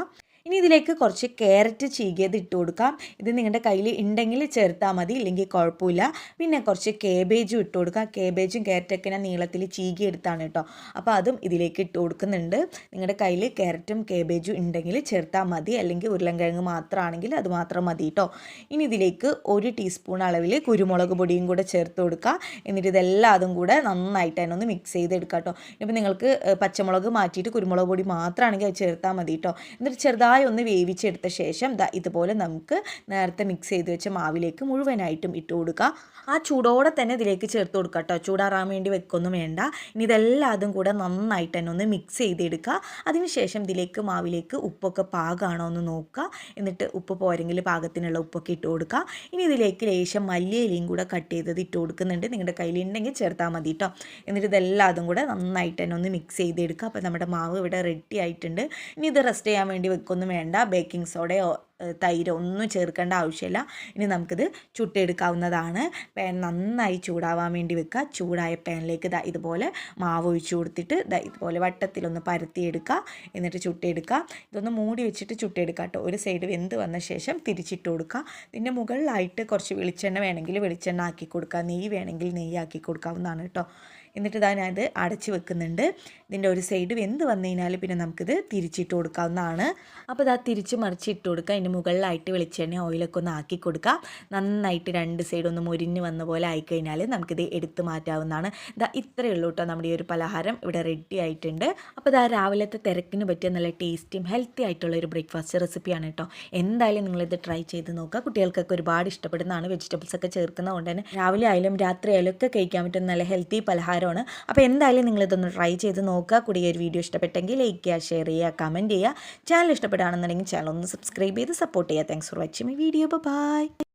[SPEAKER 1] ഇനി ഇതിലേക്ക് കുറച്ച് ക്യാരറ്റ് ചീകിയത് ഇട്ട് കൊടുക്കാം ഇത് നിങ്ങളുടെ കയ്യിൽ ഉണ്ടെങ്കിൽ ചേർത്താൽ മതി ഇല്ലെങ്കിൽ കുഴപ്പമില്ല പിന്നെ കുറച്ച് കേബേജും ഇട്ട് കൊടുക്കാം കേബേജും ക്യാരറ്റൊക്കെ ഞാൻ നീളത്തിൽ ചീകി എടുത്താണ് കേട്ടോ അപ്പോൾ അതും ഇതിലേക്ക് ഇട്ട് കൊടുക്കുന്നുണ്ട് നിങ്ങളുടെ കയ്യിൽ ക്യാരറ്റും കേബേജും ഉണ്ടെങ്കിൽ ചേർത്താൽ മതി അല്ലെങ്കിൽ ഉരുളൻകിഴങ്ങ് മാത്രമാണെങ്കിൽ അത് മാത്രം മതി കേട്ടോ ഇനി ഇതിലേക്ക് ഒരു ടീസ്പൂൺ അളവിൽ കുരുമുളക് പൊടിയും കൂടെ ചേർത്ത് കൊടുക്കുക എന്നിട്ട് ഇതെല്ലാം അതും കൂടെ നന്നായിട്ട് അതിനൊന്ന് ഒന്ന് മിക്സ് ചെയ്തെടുക്കാം കേട്ടോ ഇപ്പം നിങ്ങൾക്ക് പച്ചമുളക് മാറ്റിയിട്ട് കുരുമുളക് പൊടി മാത്രമാണെങ്കിൽ അത് ചേർത്താൽ മതി കേട്ടോ എന്നിട്ട് ചെറുതായി ചായ ഒന്ന് വേവിച്ചെടുത്ത ശേഷം ദാ ഇതുപോലെ നമുക്ക് നേരത്തെ മിക്സ് ചെയ്ത് വെച്ച മാവിലേക്ക് മുഴുവനായിട്ടും ഇട്ട് കൊടുക്കുക ആ ചൂടോടെ തന്നെ ഇതിലേക്ക് ചേർത്ത് കൊടുക്കുക കേട്ടോ ചൂടാറാൻ വേണ്ടി വെക്കൊന്നും വേണ്ട ഇനി ഇതെല്ലാതും കൂടെ നന്നായിട്ട് തന്നെ ഒന്ന് മിക്സ് ചെയ്തെടുക്കുക അതിനുശേഷം ഇതിലേക്ക് മാവിലേക്ക് ഉപ്പൊക്കെ പാകമാണോ എന്ന് നോക്കുക എന്നിട്ട് ഉപ്പ് പോരെങ്കിൽ പാകത്തിനുള്ള ഉപ്പൊക്കെ ഇട്ട് കൊടുക്കുക ഇനി ഇതിലേക്ക് ലേശം മല്ലിയിലയും കൂടെ കട്ട് ചെയ്തത് ഇട്ട് കൊടുക്കുന്നുണ്ട് നിങ്ങളുടെ കയ്യിലുണ്ടെങ്കിൽ ചേർത്താൽ മതി കേട്ടോ എന്നിട്ട് ഇതെല്ലാതും കൂടെ നന്നായിട്ട് തന്നെ ഒന്ന് മിക്സ് ചെയ്തെടുക്കുക അപ്പോൾ നമ്മുടെ മാവ് ഇവിടെ റെഡി ആയിട്ടുണ്ട് ഇനി ഇത് റെസ്റ്റ് ചെയ്യാൻ വേണ്ടി വെക്കുന്നു ഒന്നും വേണ്ട ബേക്കിംഗ് സോഡയോ തൈരോ ഒന്നും ചേർക്കേണ്ട ആവശ്യമില്ല ഇനി നമുക്കിത് ചുട്ടെടുക്കാവുന്നതാണ് പാൻ നന്നായി ചൂടാവാൻ വേണ്ടി വെക്കുക ചൂടായ പാനിലേക്ക് ദാ ഇതുപോലെ മാവ് ഒഴിച്ചു കൊടുത്തിട്ട് ദാ ഇതുപോലെ വട്ടത്തിലൊന്ന് പരത്തിയെടുക്കുക എന്നിട്ട് ചുട്ടെടുക്കുക ഇതൊന്ന് മൂടി വെച്ചിട്ട് ചുട്ടെടുക്കുക കേട്ടോ ഒരു സൈഡ് വെന്ത് വന്ന ശേഷം തിരിച്ചിട്ട് കൊടുക്കുക ഇതിൻ്റെ മുകളിലായിട്ട് കുറച്ച് വെളിച്ചെണ്ണ വേണമെങ്കിൽ വെളിച്ചെണ്ണ ആക്കി കൊടുക്കുക നെയ്യ് വേണമെങ്കിൽ നെയ്യ് ആക്കി കൊടുക്കാവുന്നതാണ് കേട്ടോ എന്നിട്ട് ഇതാ ഞാനത് അടച്ച് വെക്കുന്നുണ്ട് ഇതിൻ്റെ ഒരു സൈഡ് വെന്ത് വന്നു കഴിഞ്ഞാൽ പിന്നെ നമുക്കിത് തിരിച്ചിട്ട് കൊടുക്കാവുന്നതാണ് അപ്പോൾ ഇതാ തിരിച്ച് മറിച്ച് ഇട്ട് കൊടുക്കുക അതിൻ്റെ മുകളിലായിട്ട് വെളിച്ചെണ്ണ ഓയിലൊക്കെ ഒന്ന് ആക്കി കൊടുക്കുക നന്നായിട്ട് രണ്ട് സൈഡ് ഒന്ന് മുരിഞ്ഞ് വന്ന പോലെ ആയിക്കഴിഞ്ഞാൽ നമുക്കിത് എടുത്ത് മാറ്റാവുന്നതാണ് ഇതാ ഇത്രയേ ഉള്ളൂ കേട്ടോ നമ്മുടെ ഈ ഒരു പലഹാരം ഇവിടെ റെഡി ആയിട്ടുണ്ട് അപ്പോൾ ഇതാ രാവിലത്തെ തിരക്കിന് പറ്റിയ നല്ല ടേസ്റ്റിയും ഹെൽത്തി ആയിട്ടുള്ള ഒരു ബ്രേക്ക്ഫാസ്റ്റ് റെസിപ്പിയാണ് കേട്ടോ എന്തായാലും നിങ്ങളിത് ട്രൈ ചെയ്ത് നോക്കുക കുട്ടികൾക്കൊക്കെ ഒരുപാട് ഇഷ്ടപ്പെടുന്നതാണ് വെജിറ്റബിൾസ് ഒക്കെ ചേർക്കുന്നതുകൊണ്ട് തന്നെ രാവിലെ ആയാലും രാത്രി ആയാലും ഒക്കെ കഴിക്കാൻ പറ്റുന്ന നല്ല ഹെൽത്തി പലഹാരം ഉപകാരമാണ് അപ്പോൾ എന്തായാലും നിങ്ങളിതൊന്ന് ട്രൈ ചെയ്ത് നോക്കുക കൂടി ഒരു വീഡിയോ ഇഷ്ടപ്പെട്ടെങ്കിൽ ലൈക്ക് ചെയ്യുക ഷെയർ ചെയ്യുക കമൻറ്റ് ചെയ്യുക ചാനൽ ഇഷ്ടപ്പെടുകയാണെന്നുണ്ടെങ്കിൽ ചാനൽ ഒന്ന് സബ്സ്ക്രൈബ് ചെയ്ത് സപ്പോർട്ട് ചെയ്യുക thanks for watching my video by